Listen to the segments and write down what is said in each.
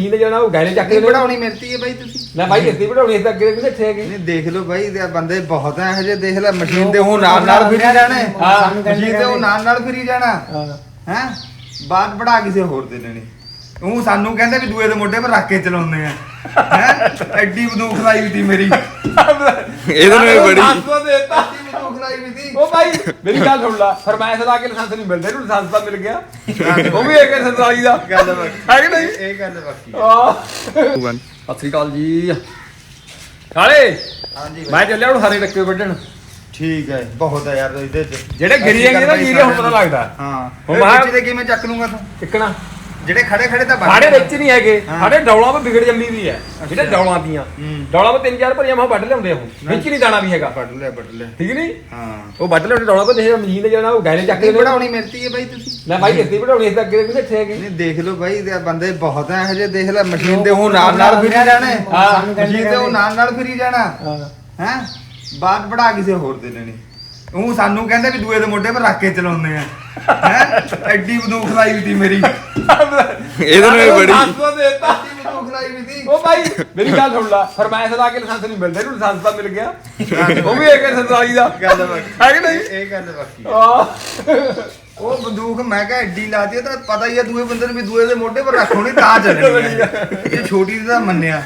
Machine ਤੇ ਜਾਣਾ ਉਹ ਗੈਲੇ ਚੱਕ ਨਹੀਂ ਕੇ ਪੜਾਉਣੀ ਮਿਲਦੀ ਹੈ ਬਾਈ ਤੁਸੀਂ? ਲੈ ਭਾਈ ਕਿੱਥੇ ਪੜਾਉਣੀ ਇਸ ਅੱਗੇ ਵੀ ਇੱਥੇ ਹੈਗੇ। ਨਹੀਂ ਦੇਖ ਲਓ ਬਾਈ ਇਹ ਬੰਦੇ ਬਹੁਤ ਐ ਇਹੋ ਜਿਹੇ ਦੇਖ ਲੈ ਮਸ਼ੀਨ ਤੇ ਉਹ ਨਾਲ ਨਾਲ ਫਿਰੀ ਜਾਣਾ। ਹੈ। ਮਸ਼ੀਨ ਤੇ ਉਹ ਨਾਲ ਨਾਲ ਫਿਰੀ ਜਾਣਾ। ਹਾਂ। ਹੈ? ਬਾਤ ਬੜਾ ਕਿਸੇ ਹੋਰ ਦੇ ਲੈਣੀ। ਉਹ ਸਾਨੂੰ ਕਹਿੰਦੇ ਵੀ ਦੂਏ ਦੇ ਮੋਢੇ 'ਤੇ ਰੱਖ ਕੇ ਚਲਾਉਂਦੇ ਆ। ਹੈ? ਐਡੀ ਬੰਦੂਕ ਲਾਈ ਵੀ ਤੀ ਮੇਰੀ। ਇਹਦੇ ਨਾਲ ਵੀ ਬੜੀ ਲਾਇਸੈਂਸ ਦੇਤਾ। ਬੰਦੂਕ ਲਾਈ ਵੀ ਤੀ ਉਹ ਭਾਈ ਮੇਰੀ ਗੱਲ ਸੁਣ ਲਾ। ਫਰਮਾਇਸ਼ ਲਾ ਕੇ ਲਾਇਸੈਂਸ ਨਹੀਂ ਮਿਲਦਾ ਇਹਨੂੰ ਲਾਇਸੈਂਸ ਤਾਂ ਮਿਲ ਗਿਆ। ਉਹ ਵੀ ਇੱਕ ਸੰਸਾਰੀ ਦਾ। ਗੱਲ ਬਾਕੀ। ਹੈ ਕਿ ਨਹੀਂ? ਇਹ ਗੱਲ ਬਾਕੀ ਆਹ। ਸਤਿ ਸ੍ਰੀ ਅਕਾਲ ਜੀ। ਕਾਲੇ ਹਾਂਜੀ ਮੈਂ ਚੱਲਿਆ ਹੁਣ ਹਰੇ ਟੱਕੇ ਵੱਢਣ। ਠੀਕ ਹੈ ਬਹੁਤ ਹੈ ਯਾਰ ਇਹਦੇ ਚ। ਜਿਹੜੇ ਗਿਰੀ ਜਾਂਦੇ ਨਾ ਜੀਰੇ ਹੁਣ ਪਤਾ ਲੱਗਦਾ। ਹਾਂ। ਹੁਣ ਹੁਣ ਮੈਂ- ਵਿੱਚ ਦੇ ਕਿਵੇਂ ਚੱਕ ਲੂੰਗਾ ਤੂੰ? ਟਿਕਣਾ ਜਿਹੜੇ ਖੜੇ ਖੜੇ ਤਾਂ ਲੈਣੇ। ਵਿੱਚ ਨਹੀਂ ਹੈਗੇ। ਸਾਡੇ ਡੌਲਾਂ 'ਤੇ ਵਿਗੜ ਜੰਮੀ ਵੀ ਹੈ। ਜਿਹੜੇ ਡੌਲਾਂ ਦੀਆਂ। ਡੌਲਾਂ 'ਤੇ ਤਿੰਨ ਚਾਰ ਭਰੀਆਂ ਮੈਂ ਵੱਢ ਲਿਆਉਂਦੇ ਹੁਣ ਵਿੱਚ ਨਹੀਂ ਦਾਣਾ ਵੀ ਹੈਗਾ। ਵੱਢ ਲਿਆ ਵੱਢ ਲਿਆ। ਠੀਕ ਨਹੀਂ? ਹਾਂ। ਉਹ ਵੱਢ ਲਿਆਉਂਦੇ ਡੌਲਾਂ 'ਤੇ ਜਿਹੜਾ ਮਸ਼ੀਨ ਜਾਣਾ ਉਹ ਗੈਲੇ ਚੱਕ ਕੇ ਪੜਾਉਣੀ ਮਿਲਦੀ ਹੈ ਬਾਈ ਤੁਸੀਂ। ਲੈ ਭਾਈ ਕਿੱਥੇ ਪੜਾਉਣੀ ਇਸ ਤਾਂ ਅੱਗੇ ਵੀ ਇੱਥੇ ਹੈਗੇ। ਨਹੀਂ ਦੇਖ ਲਓ ਬਾਈ ਇਹ ਬੰਦੇ ਬਹੁਤ ਐ ਇਹੋ ਜਿਹੇ ਦੇਖ ਲੈ ਮਸ਼ੀਨ ਤੇ ਉਹ ਨਾਲ ਨਾਲ ਫਿਰੀ ਜਾਣਾ। ਹੈ। ਮਸ਼ੀਨ ਤੇ ਉਹ ਨਾਲ ਨਾਲ ਫਿਰੀ ਜਾਣਾ। ਹਾਂ। ਹੈ? ਬਾਤ ਬੜਾ ਕਿਸੇ ਹੋਰ ਦੇ ਲੈਣੀ। ਉਹ ਸਾਨੂੰ ਕਹਿੰਦੇ ਵੀ ਦੂਏ ਦੇ ਮੋਢੇ 'ਤੇ ਰੱਖ ਕੇ ਚਲਾਉਂਦੇ ਆ। ਹੈ? ਐਡੀ ਬੰਦੂਕ ਲਾਈ ਵੀ ਤੀ ਮੇਰੀ। ਇਹਦੇ ਨਾਲ ਵੀ ਬੜੀ ਲਾਇਸੈਂਸ ਦੇਤਾ। ਬੰਦੂਕ ਲਾਈ ਵੀ ਤੀ ਉਹ ਭਾਈ ਮੇਰੀ ਗੱਲ ਸੁਣ ਲਾ। ਫਰਮਾਇਸ਼ ਲਾ ਕੇ ਲਾਇਸੈਂਸ ਨਹੀਂ ਮਿਲਦਾ ਇਹਨੂੰ ਲਾਇਸੈਂਸ ਤਾਂ ਮਿਲ ਗਿਆ। ਉਹ ਵੀ ਇੱਕ ਸੰਸਾਰੀ ਦਾ। ਗੱਲ ਬਾਕੀ। ਹੈ ਕਿ ਨਹੀਂ? ਇਹ ਗੱਲ ਬਾਕੀ। ਉਹ ਬੰਦੂਕ ਮੈਂ ਕਿਹਾ ਐਡੀ ਲਾਤੀ ਆ ਤਾਂ ਪਤਾ ਹੀ ਆ ਦੂਏ ਬੰਦੇ ਨੂੰ ਵੀ ਦੂਏ ਦੇ ਮੋਢੇ 'ਤੇ ਰੱਖੋਣੀ ਤਾਂ ਚੱਲਣੀ ਆ। ਇਹ ਛੋਟੀ ਦੀ ਤਾਂ ਮੰਨਿਆ।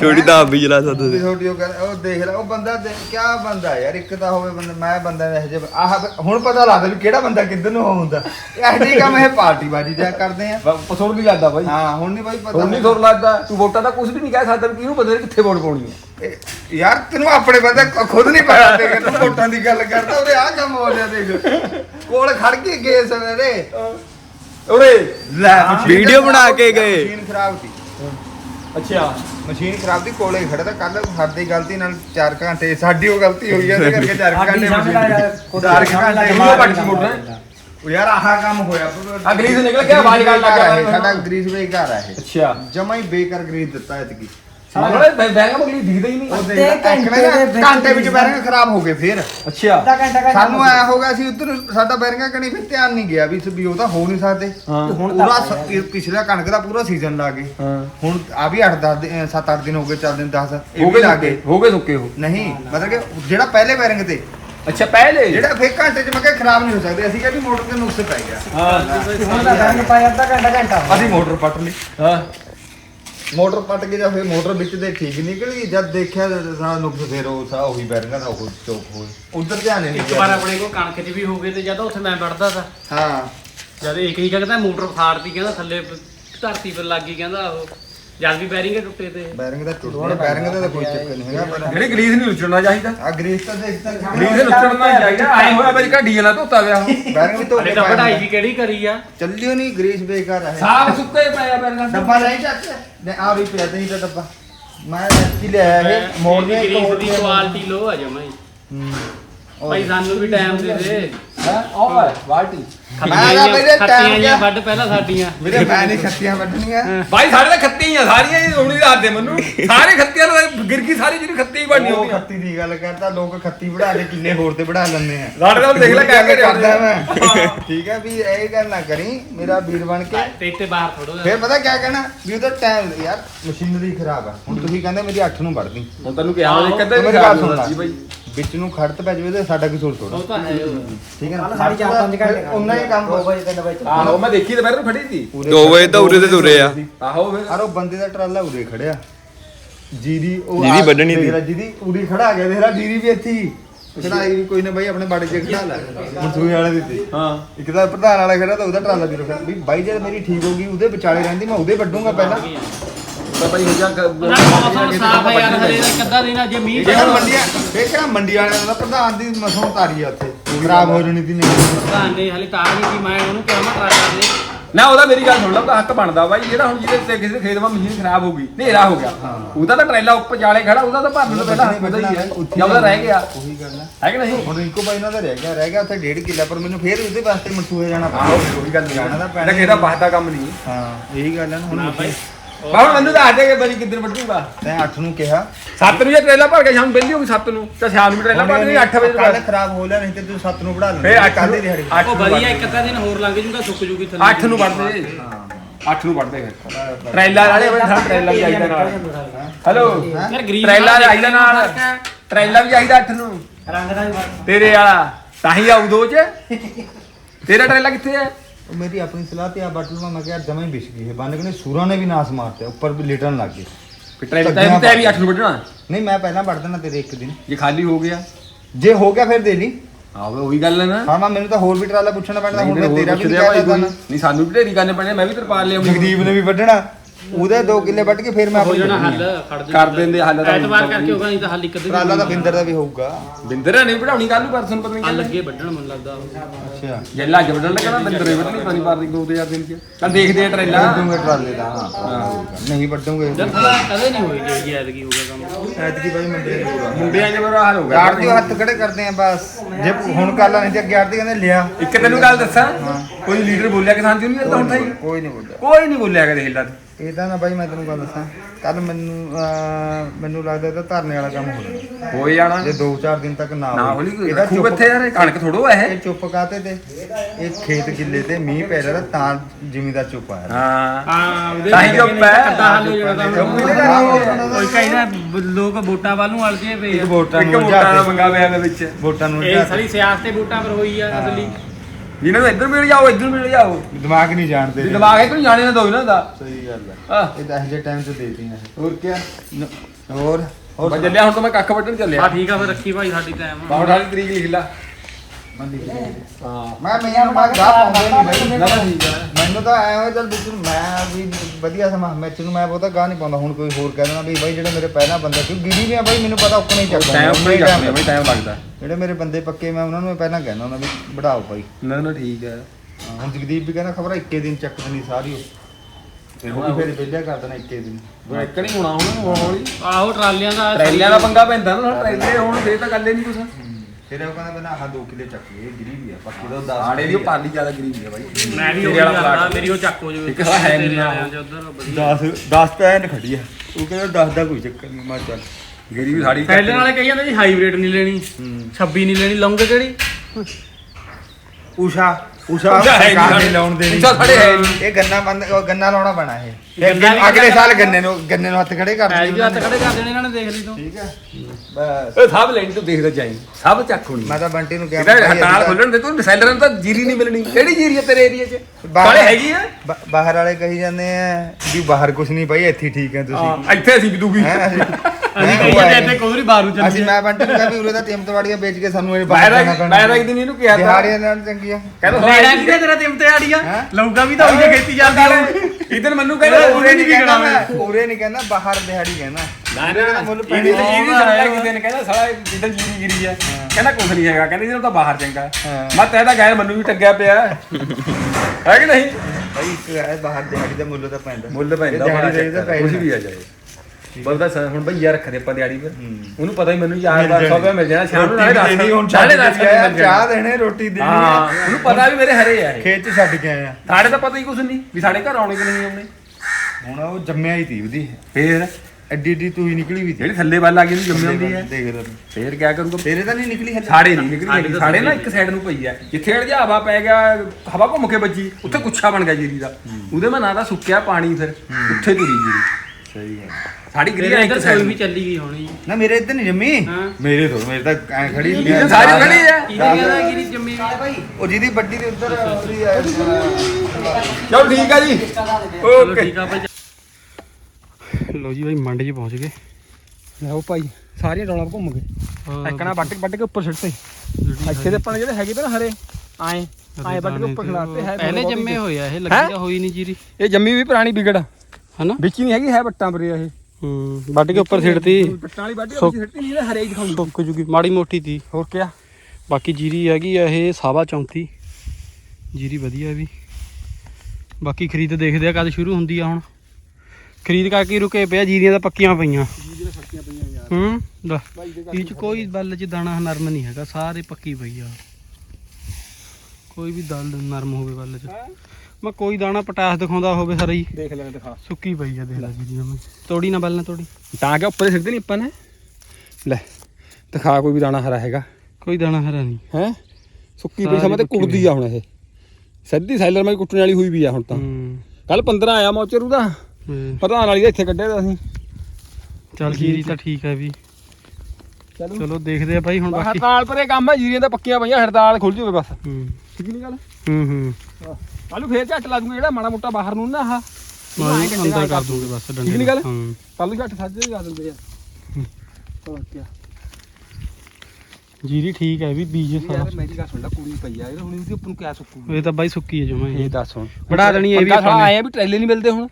ਛੋਟੀ ਤਾਂ ਆਪ ਵੀ ਚਲਾ ਸਕਦੇ ਵੀ ਛੋਟੀ ਉਹ ਕਹਿੰਦਾ ਉਹ ਦੇਖ ਲੈ ਉਹ ਬੰਦਾ ਦੇ ਕਿਆ ਬੰਦਾ ਯਾਰ ਇੱਕ ਤਾਂ ਹੋਵੇ ਬੰਦਾ ਮੈਂ ਬੰਦਾ ਇਹੋ ਜਿਹੇ ਆਹ ਹੁਣ ਪਤਾ ਲੱਗਦਾ ਵੀ ਕਿਹੜਾ ਬੰਦਾ ਕਿੱਧਰ ਨੂੰ ਹੁੰਦਾ ਇਹੋ ਜਿਹੇ ਕੰਮ ਇਹ ਪਾਰਟੀ ਬਾਜੀ ਜਾ ਕਰਦੇ ਆ। ਪਸੋੜ ਨਹੀਂ ਲੱਗਦਾ ਭਾਈ ਹਾਂ ਹੁਣ ਨਹੀਂ ਬਾਈ ਪਤਾ ਹੁਣ ਨਹੀਂ ਸੁਰ ਲੱਗਦਾ। ਤੂੰ ਵੋਟਾਂ ਦਾ ਕੁਝ ਵੀ ਨਹੀਂ ਕਹਿ ਸਕਦਾ ਵੀ ਕਿਹਨੂੰ ਬੰਦੇ ਨੇ ਕਿੱਥੇ ਵੋਟ ਪਾਉਣੀ ਹੈ ਯਾਰ ਤੈਨੂੰ ਆਪਣੇ ਬੰਦੇ ਕ- ਖੁਦ ਨਹੀਂ ਪਤਾ ਤੇ ਤੂੰ ਵੋਟਾਂ ਦੀ ਗੱਲ ਕਰਦਾ ਉਹਦੇ ਆਹ ਕੰਮ ਹੋ ਰਿਹਾ ਦੇਖ। ਕੋਲ ਖੜ ਕੇ ਗਏ ਸਵੇਰੇ ਉਰੇ। ਲੈ ਵੀਡੀਓ ਬਣਾ ਕੇ ਗਏ। ਮਸ਼ੀਨ ਖਰਾਬ ਸੀ। ਅੱਛਾ। ਮਸ਼ੀਨ ਖਰਾਬ ਦੀ ਕੋਲੇ ਖੜਾ ਤਾਂ ਕੱਲ ਸਾਡੀ ਗਲਤੀ ਨਾਲ 4 ਘੰਟੇ ਸਾਡੀ ਉਹ ਗਲਤੀ ਹੋਈ ਹੈ ਤੇ ਕਰਕੇ 4 ਘੰਟੇ ਮਸ਼ੀਨ 4 ਘੰਟੇ ਪੱਟ ਕੇ ਮੋਟਰ ਹੈ। ਉਹ ਯਾਰ ਆਹ ਕੰਮ ਹੋਇਆ। ਆਹ ਗਰੀਸ ਨਿਕਲ ਗਿਆ, ਆਵਾਜ਼ ਕਰਨ ਲੱਗ ਸਾਡਾ ਗਰੀਸ ਬੇਕਾਰ ਹੈ ਇਹ। ਅੱਛਾ। ਜਮਾ ਹੀ ਬੇਕਾਰ ਗਰੀਸ ਦਿੱਤਾ ਇਤਕੀ ਸਾਲੇ ਬੈਂਗਾ ਮਗਲੀ ਦਿਖਦਾ ਹੀ ਨਹੀਂ। ਉਹ ਅੱਧੇ ਦੇਖ ਘੰਟੇ ਘੰਟੇ ਦੇ ਵਿੱਚ ਘੰਟੇ ਵਿੱਚ ਬੈਰਿੰਗ ਖਰਾਬ ਹੋ ਗਏ ਫੇਰ। ਅੱਛਾ। ਅੱਧਾ ਘੰਟਾ ਘੰਟਾ ਸਾਨੂੰ ਐ ਹੋ ਗਿਆ ਸੀ ਉਧਰ ਸਾਡਾ ਬੈਰਿੰਗਾਂ ਕਣੀ ਫਿਰ ਧਿਆਨ ਨਹੀਂ ਗਿਆ ਵੀ ਵੀ ਉਹ ਤਾਂ ਹੋ ਨਹੀਂ ਸਕਦੇ। ਹਾਂ। ਹੁਣ ਤਾਂ ਪੂਰਾ ਸ- ਇਹ ਪਿਛਲਾ ਕਣਕ ਦਾ ਪੂਰਾ ਸੀਜ਼ਨ ਲਾ ਗਏ ਹਾਂ। ਹੁਣ ਆ ਵੀ 8 10 7 8 ਦਿਨ ਹੋ ਗਏ ਚੱਲਦੇ ਨੇ 10 ਇਹ ਹੋ ਵੀ ਗਏ ਲਾ ਗਏ ਹੋ ਗਏ ਸੁੱਕੇ ਹੋ ਨਹੀਂ ਮਤਲਬ ਕਿ ਜਿਹੜਾ ਪਹਿਲੇ ਬੈਰਿੰਗ ਤੇ। ਅੱਛਾ ਪਹਿਲੇ? ਜਿਹੜਾ ਫੇਰ ਘੰਟੇ ਚ ਮੈਂ ਕਿਹਾ ਖਰਾਬ ਨਹੀਂ ਹੋ ਸਕਦੇ ਅਸੀਂ ਕਿਹਾ ਵੀ ਮੋਟਰ ਤੇ ਨੁਕਸ ਪੈ ਗਿਆ। ਹਾਂ। ਹੁਣ ਤਾਂ ਰੰਗ ਪਾਇਆ ਅੱਧਾ ਘੰਟਾ ਘੰਟਾ ਅਸੀਂ ਮੋਟਰ ਪੱਟ ਲਈ। ਹਾਂ। ਮੋਟਰ ਪੱਟ ਕੇ ਜਾਂ ਫਿਰ ਮੋਟਰ ਵਿੱਚ ਦੇ ਠੀਕ ਨਿਕਲੀ ਜਦ ਦੇਖਿਆ ਤਾਂ ਨੁਕਸ ਫੇਰ ਉਹ ਸਾ ਉਹੀ ਬੈਰਿੰਗਾਂ ਦਾ ਉਹ ਚੋਕ ਹੋਏ ਉਧਰ ਧਿਆਨ ਹੀ ਨਹੀਂ ਇੱਕ ਵਾਰ ਆਪਣੇ ਕੋਲ ਕਣਕ 'ਚ ਵੀ ਹੋ ਗਏ ਤੇ ਜਦ ਉੱਥੇ ਮੈਂ ਵੜਦਾ ਤਾ। ਹਾਂ। ਜਦ ਇੱਕ ਹੀ ਕਹਿੰਦਾ ਮੋਟਰ ਫਾੜਤੀ ਕਹਿੰਦਾ ਥੱਲੇ ਧਰਤੀ ਪਰ ਲੱਗ ਗਈ ਕਹਿੰਦਾ ਉਹ ਜਦ ਵੀ ਬੈਰਿੰਗ ਟੁੱਟੇ ਤੇ। ਬੈਰਿੰਗ ਦਾ ਟੁੱਟਿਆ ਬੈਰਿੰਗ ਦਾ ਤਾਂ ਕੋਈ ਚੱਕਰ ਨਹੀਂ ਹੈਗਾ ਪਰ ਜਿਹੜੇ ਗਲੀਸ ਨਹੀਂ ਲੁੱਟਣਾ ਚਾਹੀਦਾ। ਆ ਗ੍ਰੀਸ ਤਾਂ ਦੇਖ ਤਾਂ ਗਲੀਸ ਲੁੱਟਣਾ ਨਹੀਂ ਚਾਹੀਦਾ। ਆਏ ਹੋਇਆ ਕਾ ਡੀਜ਼ਲ ਨਾਲ ਧੋਤਾ ਗਿਆ। ਬੈਰਿੰਗ ਤੋਂ ਹਲੇ ਤਾਂ ਵਢਾਈ ਵੀ ਕਿਹੜੀ ਕਰੀ ਆ? ਚੱਲਿਓ ਨਹੀਂ ਗ੍ਰੀਸ ਬੇਕਾਰ ਹੈ ਸਾਫ਼ ਸੁੱਕੇ ਪਿਆ ਬੈਂਗਾ ਡੱਬਾ ਨਹੀਂ ਚੱਕ। ਲੈ ਆ ਵੀ ਪਿਆ ਤੇ ਤਾਂ ਡੱਬਾ। ਮੈਂ ਕੀ ਲਿਆ ਇਹ ਮੋੜ ਨੇ ਇੱਕ ਗਰੀਸ ਹੋਰ ਦੀ ਕੁਆਲਿਟੀ ਲੋ ਆ ਜਮਾ ਹੀ ਹੂੰ। ਭਾਈ ਸਾਨੂੰ ਵੀ ਟਾਈਮ ਦੇ ਦੇ। ਹੈ? ਓਏ ਬਾਲਟੀ ਮੈਂ ਤਾਂ ਮੇਰੇ ਖੱਤੀਆਂ time ਜਿਹੀਆਂ ਗਿਆ। ਵੱਢ ਪਹਿਲਾਂ ਸਾਡੀਆਂ। ਵੀਰੇ ਮੈਂ ਨਹੀਂ ਖੱਤੀਆਂ ਵੱਢਣੀਆਂ। ਭਾਈ ਸਾਡੇ ਤਾਂ ਖੱਤੀ ਆ ਸਾਰੀਆਂ ਹੀ ਹੁਣੀ ਰਾਤ ਦੇ ਮੈਨੂੰ। ਸਾਰੇ ਖੱਤੀਆਂ ਨਾਲ ਗਿਰਗੀ ਸਾਰੀ ਜਿਹੜੀ ਖੱਤੀ ਹੀ ਬਣਨੀ ਉਹ ਹੁੰਦੀ ਆ। ਖੱਤੀ ਦੀ ਗੱਲ ਕਰਦਾ ਲੋਕ ਖੱਤੀ ਵੜਾ ਕੇ ਕਿੱਲੇ ਹੋਰ ਤੇ ਵੜਾ ਲੈਂਦੇ ਆ। ਸਾਡੇ ਨਾਲ ਦੇਖ ਲੈ ਕਹਿ ਕੇ ਕਰਦਾ ਮੈਂ। ਠੀਕ ਹੈ ਵੀ ਇਹ ਗੱਲ ਨਾ ਕਰੀ ਮੇਰਾ ਵੀਰ ਬਣ ਕੇ। ਤੇ ਇੱਥੇ ਬਾਹਰ ਥੋੜੋ ਫਿਰ ਪਤਾ ਕਿਆ ਕਹਿਣਾ? ਵੀ ਉਹਦਾ ਟਾਈਮ ਯਾਰ ਮਸ਼ੀਨਰੀ ਖਰਾਬ ਆ। ਹੁਣ ਤੁਸੀਂ ਕਹਿੰਦੇ ਮੇਰੀ 8 ਨੂੰ ਵੜਦੀ। ਹੁਣ ਤੈਨੂੰ ਕਿਹਾ ਇੱਕ ਅੱਧੇ ਵੀ ਮੇਰੀ ਗੱਲ ਸੁਣ ਹੋਣਾ ਲਾ। ਸੀ ਭਾਈ। ਵਿੱਚ ਨੂੰ ਖੜਤ ਪੈ ਜਾਵੇ ਤੇ ਸਾਡਾ ਕੀ ਸੋਚ ਉਹ ਥੋੜਾ ਤਾਂ ਹੈ ਉਹ। ਠੀਕ ਹੈ ਨਾ? ਸਾਡੀ ਚਾਰ ਪੰਜ ਘੰਟੇ ਉਹਨਾਂ ਹੀ ਕੰਮ ਦੋ ਵਜੇ ਤਿੰਨ ਵਜੇ। ਆਹੋ ਮੈਂ ਦੇਖੀ ਤੇ ਮੈਨੂੰ ਖੜੀ ਸੀ। ਦੋ ਵਜੇ ਤਾਂ ਉਰੇ ਤੇ ਤੁਰੇ ਆ। ਆਹੋ ਫਿਰ ਉਹ ਬੰਦੇ ਦਾ ਟਰਾਲਾ ਉਰੇ ਖੜਿਆ। ਜੀਰੀ ਉਹ ਜਿਹਦੀ ਆ- ਵੱਢਣੀ ਸੀ। ਜਿਹਦੀ ਉਰੀ ਖੜਾ ਗਿਆ। ਲੈ ਜੀਰੀ ਵੀ ਇੱਥੇ ਹੀ। ਖੜਾਈ ਵੀ ਕੋਈ ਨਾ ਬਾਈ ਆਪਣੇ ਬਾੜੇ 'ਚ ਖੜਾ ਲੈ ਮਨਸੂਈ ਵਾਲੇ ਦੀ ਤੇ ਹਾਂ। ਇੱਕ ਤਾਂ ਪ੍ਰਧਾਨ ਵਾਲਾ ਖੜਾ ਤਾਂ ਉਹਦਾ ਟਰਾਲਾ ਵੀ ਰੁਕਿਆ। ਵੀ ਬਾਈ ਜਦ ਮੇਰੀ ਠੀਕ ਹੋ ਗਈ ਉਹਦੇ ਵਿਚਾਲੇ ਰਹਿੰਦੀ ਮੈਂ ਉਹਦੇ ਵੱਢੂੰਗਾ ਪਹਿਲਾਂ। ਤਾਂ ਭਾਈ ਹੋ ਜਾ ਦਾ ਮੌਸਮ ਸਾਫ਼ ਹੈ ਯਾਰ ਹਲੇ ਦਾ ਇੱਕ ਅੱਧਾ ਦਿਨ ਜੇ ਮੀਂਹ ਜਿਹੜਾ ਪਿਆ ਮੰਡੀਆਂ ਕਿਹੜਾ ਮੰਡੀ ਵਾਲਿਆਂ ਦਾ ਪ੍ਰਧਾਨ ਦੀ ਮਸੋਂ ਤਾਰੀ ਆ ਉੱਥੇ। ਖਰਾਬ ਹੋ ਜਣੀ ਦੀ ਨਹੀਂ। ਪ੍ਰਧਾਨ ਨੇ ਹਲੇ ਤਾਰ ਨਹੀਂ ਸੀ ਮੈਂ ਉਹਨੂੰ ਕਿਹਾ ਮੈਂ ਟਰਾਲਾ ਦੇ। ਨਾ ਉਹਦਾ ਮੇਰੀ ਗੱਲ ਸੁਣ ਲਾ ਉਹਦਾ ਹੱਕ ਬਣਦਾ ਬਾਈ ਜਿਹੜਾ ਹੁਣ ਜਿਹਦੇ ਤੇ ਕਿਸੇ ਦੇ ਖੇਤ ਮਾ ਮਸ਼ੀਨ ਖਰਾਬ ਹੋ ਗਈ ਹਨੇਰਾ ਹੋ ਗਿਆ। ਉਹਦਾ ਤਾਂ ਟਰੇਲਾ ਉੱਪਰ ਜਾਲੇ ਖੜਾ ਉਹਦਾ ਤਾਂ ਭਰਨ ਨੂੰ ਪਹਿਲਾਂ ਉਹਦਾ ਹੀ ਹੈ। ਜਾਂ ਉਹਦਾ ਰਹਿ ਗਿਆ। ਉਹੀ ਗੱਲ ਹੈ। ਹੈ ਕਿ ਨਹੀਂ? ਹੁਣ ਰਿੰਕੂ ਬਾਈ ਨਾਲ ਤਾਂ ਰਹਿ ਗਿਆ ਰਹਿ ਗਿਆ ਉੱਥੇ ਡੇਢ ਕਿੱਲਾ ਪਰ ਮੈਨੂੰ ਫੇਰ ਉਹਦੇ ਵਾਸਤੇ ਮਨਸੂਏ ਜਾਣਾ ਆਹੋ ਕੋਈ ਗੱਲ ਨਹੀਂ ਜਾਣਾ ਤਾਂ ਪੈਣਾ ਇਹਦਾ ਕਿਹਦਾ ਬਾਹਦਾ ਕੰਮ ਨਹੀਂ। ਹਾਂ ਇਹੀ ਗੱਲ ਹੈ ਹੁਣ ਨਾ ਭਾਈ ਬਾ ਹੁਣ ਮੈਨੂੰ ਦੱਸ ਦੇ ਕਿ ਬੜੀ ਕਿੱਦਣ ਵੱਢੂਗਾ। ਤੈਂ 8 ਨੂੰ ਕਿਹਾ। ਸੱਤ ਨੂੰ ਜੇ ਟਰੇਲਾ ਭਰ ਕੇ ਸ਼ਾਮ ਬੈਲੀ ਹੋਊਗੀ ਸੱਤ ਨੂੰ। ਤਾਂ ਸ਼ਾਮ ਨੂੰ ਟਰੇਲਾ ਭਰ ਕੇ 8 ਵਜੇ ਕੱਲ ਖਰਾਬ ਹੋ ਲਿਆ ਨਹੀਂ ਤੇ ਤੂੰ 7 ਨੂੰ ਵੜਾ ਲੈ ਫੇਰ 8 ਕੱਲ ਨੂੰ ਦੀ ਦਿਹਾੜੀ ਉਹ ਵਧੀਆ ਇੱਕ ਅੱਧਾ ਦਿਨ ਹੋਰ ਲੰਘ ਜੂਗਾ ਸੁੱਕ ਜੂਗੀ ਥੱਲੇ। 8 ਨੂੰ ਵੱਢਦੇ 8 ਨੂੰ ਪੜਦੇ ਫਿਰ। ਟ੍ਰੇਲਰ ਵਾਲੇ ਬਈ ਸਾਡਾ ਟ੍ਰੇਲਰ ਵੀ ਆਈਦਾ ਨਾਲ। ਹੈਲੋ ਯਾਰ ਗਰੀਬ ਟ੍ਰੇਲਰ ਆਈਦਾ ਨਾਲ। ਟ੍ਰੇਲਰ ਵੀ ਆਈਦਾ 8 ਨੂੰ। ਰੰਗ ਦਾ ਵੀ ਤੇਰੇ ਵਾਲਾ ਤਾਂ ਹੀ ਆਉ ਦੋ ਚ। ਤੇਰਾ ਟ੍ਰੇਲਰ ਕਿੱਥੇ ਹੈ? ਉਹ ਮੇਰੀ ਆਪਣੀ ਸਲਾਹ ਤੇ ਆ ਬਟਲ ਮੈਂ ਕਿਹਾ ਜਮਾ ਹੀ ਵਿਛ ਗਈ ਇਹ ਬੰਨ ਕੇ ਨੇ ਸੂਰਾਂ ਨੇ ਵੀ ਨਾਸ ਮਾਰਤੇ ਉੱਪਰ ਵੀ ਲੇਟਣ ਲੱਗ ਗਏ। ਫਿਰ ਟ੍ਰੇਲਰ ਤਾਂ ਵੀ ਤੇ ਵੀ 8 ਨੂੰ ਵੱਢਣਾ? ਨਹੀਂ ਮੈਂ ਪਹਿਲਾਂ ਵੜ ਦੇਣਾ ਤੇਰੇ ਇੱਕ ਦਿਨ। ਜੇ ਖਾਲੀ ਹੋ ਗਿਆ। ਜੇ ਹੋ ਗਿਆ ਫਿਰ ਦੇ ਲਈ। ਆਵੇ ਉਹੀ ਗੱਲ ਹੈ ਨਾ। ਹਾਂ ਮੈਂ ਮੈਨੂੰ ਤਾਂ ਹੋਰ ਵੀ ਟਰਾਲਾ ਪੁੱਛਣਾ ਪੈਣਾ ਹੁਣ ਮੈਂ ਤੇਰਾ ਵੀ ਨਹੀਂ ਨਹੀਂ ਸਾਨੂੰ ਵੀ ਢੇਰੀ ਕਰਨੇ ਪੈਣੇ ਮੈਂ ਵੀ ਤਰਪਾਲ ਲਿਆਉਂਗੀ। ਜਗਦੀਪ ਨੇ ਵੀ ਵੱਢਣਾ। ਉਹਦੇ 2 ਕਿੱਲੇ ਵੱਢ ਕੇ ਫਿਰ ਮੈਂ ਹੋ ਆਪਣੀ ਜਾਣਾ ਹੱਲ। ਖੜ ਜਾ ਕਰ ਦਿੰਦੇ ਹੱਲ ਤਾਂ ਐਤਵਾਰ ਕਰਕੇ ਹੋਗਾ ਨਹੀਂ ਤਾਂ ਹੱਲ ਇੱਕ ਅੱਧੇ ਟਰਾਲਾ ਤਾਂ ਬਿੰਦਰ ਦਾ ਵੀ ਹੋਊਗਾ। ਬਿੰਦਰ ਨਹੀਂ ਵਧਾਉਣੀ ਕੱਲ ਨੂੰ ਪਰਸਨ ਪਤਾ ਨਹੀਂ ਹੱਲ ਕੱਲ ਲੱਗੇ ਵੱਢਣ ਮੈਨੂੰ ਲੱਗਦਾ ਅੱਛਾ। ਜੱਲਾ ਅੱਜ ਵੱਢਣ ਲੱਗਣਾ ਬਿੰਦਰ ਵੱਢਣੀ ਪਾਣੀ ਪਾਰ ਦੀ ਦੋ ਦੇ ਦਿਨ ਚ। ਕੱਲ ਦੇਖਦੇ ਆ ਟ੍ਰੇਲਰ ਵੱਢੂਗੇ ਟਰਾਲੇ ਦਾ ਹਾਂ ਨਹੀਂ ਵੱਢੂਗੇ ਜਦ ਕਦੇ ਨਹੀਂ ਹੋਈ ਜੇ ਐਤਕੀ ਹੋ ਗਿਆ ਕੰਮ। ਐਤਕੀ ਬਾਈ ਮੰਡੇ ਨੇ ਪੂਰਾ ਮੁੰਡਿਆਂ 'ਚ ਬੁਰਾ ਹਾਲ ਹੋ ਗਿਆ ਆੜਤੀ ਹੱਥ ਖੜੇ ਕਰਦੇ ਆ ਬਸ। ਜੇ ਹੁਣ ਕਰ ਲਾ ਨਹੀਂ ਤੇ ਅੱਗੇ ਆੜਤੀ ਕਹਿੰਦੇ ਲਿਆ। ਇੱਕ ਤੈਨੂੰ ਗੱਲ ਦੱਸਾਂ ਕੋਈ ਲੀਡਰ ਬੋਲਿਆ ਕਿਸਾਨ ਜੀ ਹੁਣ ਤਾਈ ਕੋਈ ਨਹੀਂ ਬੋਲਦਾ ਕੋਈ ਨਹੀਂ ਬੋਲਿਆ ਕਦੇ ਹਿੱਲਾ ਤੇ। ਇਹ ਤਾਂ ਨਾ ਬਾਈ ਮੈਂ ਤੈਨੂੰ ਗੱਲ ਦੱਸਾਂ ਕੱਲ ਮੈਨੂੰ ਅਹ, ਮੈਨੂੰ ਲੱਗਦਾ ਇਹਦਾ ਧਰਨੇ ਵਾਲਾ ਕੰਮ ਹੋ ਜਾਣਾ। ਹੋਏ ਜਾਣਾ। ਜੇ 2-4 ਦਿਨ ਤੱਕ ਨਾ ਨਾ ਹੋਲੀ ਇਹਦਾ ਚੁੱਪ- ਇੱਥੇ ਯਾਰ? ਇਹ ਕਣਕ ਥੋੜੋ ਹੈ ਇਹ। ਚੁੱਪ ਕਾਤੇ ਤੇ? ਇਹ ਖੇਤ ਕਿੱਲੇ ਤੇ ਮੀਂਹ ਪੈ ਰਿਹਾ ਤਾਂ ਜ਼ਿਮੀਦਾਰ ਚੁੱਪ ਆਇਆ ਹਾਂ। ਹਾਂ ਉਹਦੇ ਤਾਂ ਹੀ ਚੁੱਪ ਹੈ। ਕੱਦਾ ਹੱਲ ਹੋ ਜਾਣਾ ਚੁੱਪ ਨਾਲ ਤਾਂ ਕੋਈ ਕਹਿੰਦਾ ਲੋਕ ਵੋਟਾਂ ਵੱਲ ਨੂੰ ਅਲਝੇ ਪਏ ਇੱਕ ਆ ਵੋਟਾਂ ਇੱਕ ਨੂੰ ਮੋਟਾ ਦਾ ਉਲਝਾ ਮੰਗਾ ਪਿਆ ਦੇ ਵਿੱਚ। ਕੇ ਵੋਟਾਂ ਨੂੰ ਇਹ ਸਾਰੀ ਸਿਆਸਤ ਤੇ ਵੋਟਾਂ ਪਰ ਹੋਈ ਆ ਅਸਲੀ। ਜਿਹਨਾਂ ਨੂੰ ਇੱਧਰ ਮਿਲ ਜਾਓ ਇੱਧਰ ਮਿਲ ਜਾਓ। ਦਿਮਾਗ ਨਹੀਂ ਜਾਣਦੇ ਵੀ ਦਿਮਾਗ ਇੱਕ ਨੂੰ ਜਾਣੇ ਨਾ ਦੋ ਇਹਨਾਂ ਦਾ ਸਹੀ ਗੱਲ ਹੈ। ਆਹ। ਇਹ ਤਾਂ ਇਹੋ ਜਿਹੇ ਟਾਈਮ 'ਚ ਦੇਤੀਆਂ ਹੋਰ ਕੀ ਹੋਰ? ਹੋਰ ਮੈਂ ਚੱਲਿਆ ਹੁਣ ਤਾਂ ਮੈਂ ਕੱਖ ਵੱਢਣ ਚੱਲਿਆ। ਆ ਠੀਕ ਆ ਫਿਰ ਰੱਖੀ ਭਾਈ ਸਾਡੀ ਟਾਈਮ ਬਾਹਰ ਵਾਲੀ ਤਰੀਕ ਲਿਖ ਲਾ। ਹਾਂ। ਮੈਂ ਮਈਆਂ ਨੂੰ ਮੈਂ ਗਾਹ ਪਾਉਂਦਾ ਨਹੀਂ ਬਾਈ। ਨਾ ਠੀਕ ਹੈ ਮੈਨੂੰ ਤਾਂ ਐ ਹੋਇਆ ਚੱਲ ਵਿੱਚ ਨੂੰ ਮੈਂ ਵੀ ਵਧੀਆ ਸਮਾਂ ਮੈਚ ਨੂੰ ਮੈਂ ਬਹੁਤਾ ਗਾਹ ਨਹੀਂ ਪਾਉਂਦਾ। ਹੁਣ ਕੋਈ ਹੋਰ ਕਹਿ ਦੇਣਾ ਵੀ ਬਾਈ ਜਿਹੜੇ ਮੇਰੇ ਪਹਿਲਾਂ ਬੰਦਾ ਕਿਉਂ ਗਿਰੀ ਵੀ ਆ ਬਾਈ ਮੈਨੂੰ ਪਤਾ ਉੱਕਣੇ ਹੀ ਚੱਕਦਾ। ਟਾਈਮ ਉੱਪਰ ਹੀ ਕਰਦੇ ਬਈ ਟਾਈਮ ਲੱਗਦਾ। ਜਿਹੜੇ ਮੇਰੇ ਬੰਦੇ ਪੱਕੇ ਮੈਂ ਉਹਨਾਂ ਨੂੰ ਪਹਿਲਾਂ ਕਹਿਣਾ ਹੁੰਦਾ ਵੀ ਵਧਾਓ ਬਾਈ। ਨਾ ਨਾ ਠੀਕ ਹੈ ਹਾਂ, ਹੁਣ ਜਗਦੀਪ ਵੀ ਕਹਿੰਦਾ ਖਬਰ ਇੱਕੇ ਦਿਨ ਚੱਕ ਦਿੰਦੀ ਸਾਰੀ ਉਹ। ਫਿਰ ਉਹ ਵੀ ਫਿਰ ਵਿਹਲਿਆ ਕਰ ਦੇਣਾ ਇੱਕੇ ਦਿਨ। ਉਹ ਇੱਕ ਨਹੀਂ ਹੋਣਾ ਹੁਣ ਹੌਲੀ। ਆਹੋ ਟਰਾਲਿਆਂ ਦਾ ਟਰੈਲੀਆਂ ਦਾ ਪੰਗਾ ਪੈਂਦਾ ਨਾ ਟਰੈਲੇ ਹੁਣ ਫੇਰ ਤਾਂ ਗੱਲ ਨਹੀਂ ਕੁਛ। ਫਿਰ ਉਹ ਕਹਿੰਦਾ ਪਹਿਲਾਂ ਆਹ 2 ਕਿਲੇ ਚੱਕ ਲਈ ਇਹ ਗਿਰੀ ਵੀ ਆ ਬਾਕੀ ਦਾ 10 ਆੜੇ ਦੀ ਉਹ ਪਾਲੀ ਜ਼ਿਆਦਾ ਗਰੀਬੀ ਹੈ ਬਾਈ। ਮੈਂ ਵੀ ਤੇਰੇ ਉਹੀ ਵਾਲਾ ਕਰਦਾ ਪਲਾਟ। ਮੇਰੀ ਉਹ ਚੱਕ ਹੋ ਜਾਵੇ। ਇੱਕ ਹੈ ਨੀ ਨਾ। ਉਹ। ਉਧਰ ਵਧੀਆ। 10 10 ਤਾਂ ਐਨ ਖੜੀ ਆ। ਉਹ ਕਹਿੰਦਾ 10 ਦਾ ਕੋਈ ਚੱਕਰ ਨਹੀਂ ਮੈਂ ਚੱਲ। ਗਰੀਬੀ ਸਾਡੀ ਥੈਲੇ ਵਾਲੇ ਕਹੀ ਜਾਂਦੇ ਜੀ ਹਾਈਬ੍ਰਿਡ ਨਹੀਂ ਲੈਣੀ 26 ਨਹੀਂ ਲੈਣੀ ਲਉਂਗੇ ਕਿਹੜੀ? ਉਸ਼ਾ ਉਸ਼ਾ ਉਸ਼ਾ ਹੈ ਨੀ ਸਰਕਾਰ ਸਾਡੇ। ਨੇ ਲਾਉਣ ਦੇਣੀ। ਉਸ਼ਾ ਸਾਡੇ ਹੈ। ਇਹ ਗੰਨਾ ਬੰਦ ਉਹ ਗੰਨਾ ਲਾਉਣਾ ਪੈਣਾ ਇਹ। ਗੰਨਾ ਵੀ ਅਗਲੇ ਸਾਲ ਗੰਨੇ ਨੂੰ ਗੰਨੇ ਨੂੰ ਹੱਥ ਖੜੇ ਕਰ ਵੀ ਦੇਣੇ ਹੱਥ ਖੜੇ ਕਰ ਦੇਣੇ ਇਹਨਾਂ ਨੇ ਦੇਖ ਲਈ ਤੂੰ। ਠੀਕ ਹੈ। ਬਸ ਉਹ ਸਭ ਲੈਣੀ ਤੂੰ ਦੇਖਦਾ ਜਾਈ। ਸਭ ਚੱਕ ਹੋਣੀ। ਮੈਂ ਤਾਂ ਬੰਟੀ ਨੂੰ ਕਿਹਾ ਇਹਦਾ ਭਾਈ ਖੋਲਣ ਦੇ ਤੂੰ? ਸੈਲਰ ਨੂੰ ਤਾਂ ਜੀਰੀ ਨਹੀਂ ਮਿਲਣੀ। ਕਿਹੜੀ ਜੀਰੀ ਹੈ ਤੇਰੇ ਏਰੀਆ 'ਚ? ਬਾਹਰ- ਕਾਲੇ ਹੈਗੀ ਆ? ਬਾ- ਬਾਹਰ ਵਾਲੇ ਕਹੀ ਜਾਂਦੇ ਆ ਵੀ ਬਾਹਰ ਕੁਝ ਨਹੀਂ ਭਾਈ ਇੱਥੇ ਹੀ ਠੀਕ ਹੈ ਤੁਸੀਂ। ਇੱਥੇ ਅਸੀਂ ਵੀ ਦੂਗੀ। ਹੈਂ, ਅਸੀਂ ਅਸੀਂ ਕਹੀ ਜਾਂਦੇ ਇੱਥੇ ਕੋਦਰੀ ਬਾਰੂ ਅਸੀਂ ਚੱਲੀ ਮੈਂ ਬੰਟੀ ਨੂੰ ਕਿਹਾ ਵੀ ਉਰੇ ਦਾ ਟੀਮ ਤਵਾੜੀਆਂ ਵੇਚ ਕੇ ਸਾਨੂੰ ਇਹ ਮੈਂ ਬਾਹਰ ਤਾਂ ਜਾਣਾ ਪੈਣਾ ਮੈਂ ਤਾਂ ਇੱਕ ਦਿਨ ਇਹਨੂੰ ਕਿਹਾ ਤਾਂ। ਦਿਹਾੜੀਆਂ ਨਾਲ ਚੰਗੀਆਂ। ਕਹਿੰਦਾ ਲੈਣਾ ਕਿਤੇ ਤੇਰਾ ਤਿੰਮ ਤੇ ਆੜੀਆਂ ਹੈਂ? ਲਊਗਾ ਵੀ ਤਾਂ ਉਹੀ ਖੇਤੀ ਚੱਲਦੀ ਹੋਊ ਇਧਰ ਮੈਨੂੰ ਕਹਿੰਦਾ ਉਰੇ ਨਹੀਂ ਵੀ ਕਹਿੰਦਾ ਕਰਾਵੇ। ਮੈਂ। ਉਰੇ ਨਹੀਂ ਕਹਿੰਦਾ ਬਾਹਰ ਦਿਹਾੜੀ ਕਹਿੰਦਾ। ਨਾ ਉਰੇ ਦਾ ਨਾ। ਮੁੱਲ ਇਹਦੀ ਪੈਣੀ ਤਾਂ ਜੀਰੀ ਚੱਲਦਾ ਕਿਸੇ ਨੇ ਕਹਿੰਦਾ ਸਾਲਾ ਜਿੱਦਾਂ ਜੀਰੀ ਗਿਰੀ ਆ। ਕਹਿੰਦਾ ਕੁਝ ਨਹੀਂ ਹੈਗਾ। ਕਹਿੰਦਾ ਇਹਦਾ ਤਾਂ ਬਾਹਰ ਚੰਗਾ। ਹਾਂ। ਮੈਂ ਤੈਦਾ ਗੈਰ ਮੈਨੂੰ ਵੀ ਟੱਗਿਆ ਪਿਆ। ਹੈ ਕਿ ਨਹੀਂ? ਭਾਈ ਇੱਕ ਹੈ ਬਾਹਰ ਦਿਹਾੜੀ ਦਾ ਮੁੱਲ ਤਾਂ ਪੈਂਦਾ। ਮੁੱਲ ਪੈਂਦਾ ਦਿਹਾੜੀ ਦੇ ਤਾਂ ਕੁਝ ਵੀ ਆ ਜਾਏ। ਬੰਦਾ ਹੁਣ ਭਈਆ ਰੱਖਦੇ ਆਪਾਂ ਦਿਹਾੜੀ ਪਰ। ਉਹਨੂੰ ਪਤਾ ਹੀ ਮੈਨੂੰ ਯਾਰ ਮਿਲ ਦਾ ਜਾਣੀ। 100 ਰੁਪਏ ਮਿਲ ਜਾਣਾ ਸ਼ਾਮ ਨੂੰ ਨਾਲੇ ਰੋਟੀ ਦੱਸ ਦੇਣੀ ਹੁਣ ਨਾਲੇ ਦੱਸ ਚਾਹ ਦੇਣੇ ਰੋਟੀ ਦੇਣੀ। ਹਾਂ ਉਹਨੂੰ ਪਤਾ ਵੀ ਮੇਰੇ ਹਰੇ ਆ ਇਹ। ਖੇਤ ਚ ਛੱਡ ਕੇ ਆਇਆ ਸਾਡੇ ਤਾਂ ਪਤਾ ਹੀ ਕੁਝ ਨਹੀਂ ਵੀ ਸਾਡੇ ਘਰ ਆਉਣੇ ਕਿ ਨਹੀਂ ਆਉਣੇ। ਹੁਣ ਉਹ ਜੰਮਿਆ ਹੀ ਤੀ ਉਹਦੀ ਫੇਰ? ਐਡੀ ਐਡੀ ਤੂੰ ਹੀ ਨਿਕਲੀ ਵੀ ਤੀ। ਜਿਹੜੀ ਥੱਲੇ ਵੱਲ ਆ ਗਈ ਉਹਨੂੰ ਜੰਮੀ ਹੁੰਦੀ ਹੈ। ਦੇਖ ਲੈ ਤੂੰ। ਫੇਰ ਕਿਆ ਕਰੂੰਗਾ? ਤੇਰੇ ਤਾਂ ਨਹੀਂ ਨਿਕਲੀ ਹਲੇ ਸਾਡੇ ਨਹੀਂ ਨਿਕਲੀ ਸਾਡੇ ਹੈਗੀ। ਤਾਂ ਸਾਡੇ ਨਾ ਇੱਕ ਸਾਈਡ ਨੂੰ ਪਈ ਆ। ਜਿੱਥੇ ਅੜ ਜਾ ਹਵਾ ਪੈ ਗਿਆ ਹਵਾ ਘੁੰਮ ਕੇ ਵੱਜੀ ਉੱਥੇ ਗੁੱਛਾ ਬਣ ਗਿਆ ਜੀਰੀ ਦਾ। ਉਹਦੇ ਮੈਂ ਨਾ ਤਾਂ ਸੁੱਕਿਆ ਪਾਣੀ ਫਿਰ ਉੱਥੇ ਤੁਰੀ ਜੀਰੀ। ਸਹੀ ਹੈ। ਸਾਡੀ ਗਰੀ ਤੇਰੇ ਇੱਕ ਇੱਧਰ ਸਾਈਡ ਕੋਈ ਵੀ ਚੱਲੀ ਗਈ ਹੋਣੀ। ਨਾ ਮੇਰੇ ਇੱਧਰ ਨਹੀਂ ਜੰਮੀ। ਹਾਂ। ਮੇਰੇ ਤੋਂ ਮੇਰੇ ਤਾਂ ਐ ਖੜੀ ਹੁੰਦੀ ਇਹ ਸਾਰੀ ਖੜੀ ਆ ਇਹਦੇ ਕਹਿੰਦਾ ਕਿ ਨਹੀਂ ਜੰਮੀ ਭਾਈ ਉਹ ਜਿਹਦੀ ਵੱਡੀ ਦੇ ਉੱਧਰ ਉਹਦੀ ਐ- ਚਲੋ ਠੀਕ ਆ ਜੀ। ਚਲੋ ਓਕੇ। ਠੀਕ ਆ ਭਾਈ। ਲੋ ਜੀ ਭਾਈ ਮੰਡ 'ਚ ਪਹੁੰਚ ਗਏ। ਲਓ ਭਾਈ ਸਾਰੀਆਂ ਡੋਲਾਂ ਘੁੰਮ ਗਏ। ਇੱਕਣਾ ਵੱਟ ਵੱਟ ਕੇ ਉੱਪਰ ਸਿੱਟਦੇ ਇੱਥੇ ਦੇ ਆਪਾਂ ਨੇ ਜਿਹੜੇ ਹੈਗੇ ਤੇ ਨਾ ਹਰੇ ਆਏ ਆਏ ਵੱਟ ਕੇ ਉੱਪਰ ਖਿਲਾਤੇ ਹੈ ਪਹਿਲੇ ਥੋੜ੍ਹੇ ਜੰਮੇ ਬਹੁਤੇ। ਹੋਏ ਆ ਇਹ ਹੈਂ? ਲੱਗੀ ਤਾਂ ਹੋਈ ਨਹੀਂ ਜੀਰੀ। ਇਹ ਜੰਮੀ ਵੀ ਪੁਰਾਣੀ ਵਿਗੜ। ਹਨਾ? ਵਿੱਚ ਨਹੀਂ ਹੈਗੀ ਹੈ ਵੱਟਾਂ ਪਰੇ ਇਹ। ਹੂੰ ਵੱਢ ਕੇ ਉੱਪਰ ਸਿੱਟਤੀ ਵੱਟਾਂ ਵਾਲੀ ਵੱਢ ਕੇ ਸਿੱਟਦੀ ਨਹੀਂ ਇਹ ਹਰੇ ਦਿਖਾਉਂਦੀ ਸੁੱਕ ਜੂਗੀ ਮਾੜੀ ਮੋਟੀ ਤੀ ਹੋਰ ਕਿਆ? ਬਾਕੀ ਜੀਰੀ ਹੈਗੀ ਆ ਇਹ ਸਾਵਾ 34 ਜੀਰੀ ਵਧੀਆ ਵੀ। ਬਾਕੀ ਖਰੀਦ ਦੇਖਦੇ ਆ ਕਦ ਸ਼ੁਰੂ ਹੁੰਦੀ ਆ ਹੁਣ। ਖਰੀਦ ਕਰਕੇ ਰੁਕੇ ਪਿਆ ਜੀਰੀਆਂ ਤਾਂ ਪੱਕੀਆਂ ਪਈਆਂ। ਹੂੰ ਲੈ, ਇਹ ਚ ਕੋਈ ਬੱਲ ਚ ਦਾਣਾ ਨਰਮ ਨਹੀਂ ਹੈਗਾ ਸਾਰੇ ਪੱਕੀ ਪਈ ਆ। ਕੋਈ ਵੀ ਦਲ ਨਰਮ ਹੋਵੇ ਬੱਲ ਚ। ਮੈਂ ਕੋਈ ਦਾਣਾ ਪਟਾਸ ਦਿਖਾਉਂਦਾ ਹੋਵੇ ਸਾਰਾ ਦੇਖ ਲੈ ਦਿਖਾ। ਸੁੱਕੀ ਪਈ ਆ ਦੇਖ ਲੈ ਜੀਰੀਆਂ ਮੈਂ ਤੋੜੀ ਨਾ ਬੱਲ ਨਾ ਤੋੜੀ। ਤਾਂ ਕਿ ਉੱਪਰ ਸਿੱਟਦੇ ਨਹੀਂ ਆਪਾਂ ਨੇ। ਲੈ ਦਿਖਾ ਕੋਈ ਵੀ ਦਾਣਾ ਹਰਾ ਹੈਗਾ। ਕੋਈ ਦਾਣਾ ਹਰਾ ਨਹੀਂ। ਹੈ? ਸੁੱਕੀ ਪਈ ਸਮਾਂ ਤੇ ਕੁੜਦੀ ਆ ਹੁਣ ਇਹ। ਸਿੱਧੀ ਸੈਲਰ ਮੈਂ ਕੁੱਟਣ ਵਾਲੀ ਹੋਈ ਵੀ ਆ ਹੁਣ ਤਾਂ। ਕੱਲ 15 ਆਇਆ ਮੌਚਰ ਉਹਦਾ। ਹੂੰ। ਪ੍ਰਧਾਨ ਵਾਲੀ ਦਾ ਇੱਥੇ ਕੱਢਿਆ ਤਾਂ ਅਸੀਂ ਚੱਲ ਜੀਰੀ ਤਾਂ ਠੀਕ ਹੈ ਵੀ। ਚਲੋ। ਦੇਖਦੇ ਆ ਬਾਈ ਹੁਣ ਬਾਕੀ। ਹੜਤਾਲ ਪਰੇ ਕੰਮ ਹੈ ਜੀਰੀਆਂ ਤਾਂ ਪੱਕੀਆਂ ਪਈਆਂ ਹੜਤਾਲ ਖੁੱਲ ਜੂਵੇ ਬਸ। ਹੂੰ। ਠੀਕ ਨਹੀਂ ਗੱਲ? ਹੂੰ ਹੂੰ। ਕੱਲੂ ਫੇਰ ਝੱਟ ਲਾ ਦੂੰਗੇ ਜਿਹੜਾ ਮਾੜਾ ਮੋਟਾ ਬਾਹਰ ਨੂੰ ਨਾ ਆਹ। ਮੈਂ ਅੰਦਰ ਕਰ ਦੂੰਗੇ ਬਸ ਡੰਡੇ ਠੀਕ ਨੀ ਗੱਲ? ਹੂੰ। ਕੱਲੂ ਝੱਟ ਸੱਜੇ ਲਾ ਦਿੰਦੇ ਆ। ਕੀ ਜੀਰੀ ਠੀਕ ਹੈ ਵੀ ਬੀਜ ਸਾਰਾ ਯਾਰ ਮੇਰੀ ਗੱਲ ਸੁਣ ਲੈ ਕੁੜੀ ਪਈ ਆ ਇਹ ਹੁਣ ਇਹਦੇ ਉੱਪਰ ਨੂੰ ਕਿਆ ਸੁੱਕੂ ਇਹ ਤਾਂ ਬਾਈ ਸੁੱਕੀ ਹੈ ਜਮਾ ਇਹ। ਦੱਸ ਹੁਣ। ਬਣਾ ਦੇਣੀ ਇਹ ਵੀ ਆਪਾਂ ਨੇ। ਆਏ ਆ ਵੀ ਟਰੇਲੇ ਨਹੀਂ ਮਿਲਦੇ ਹੁਣ।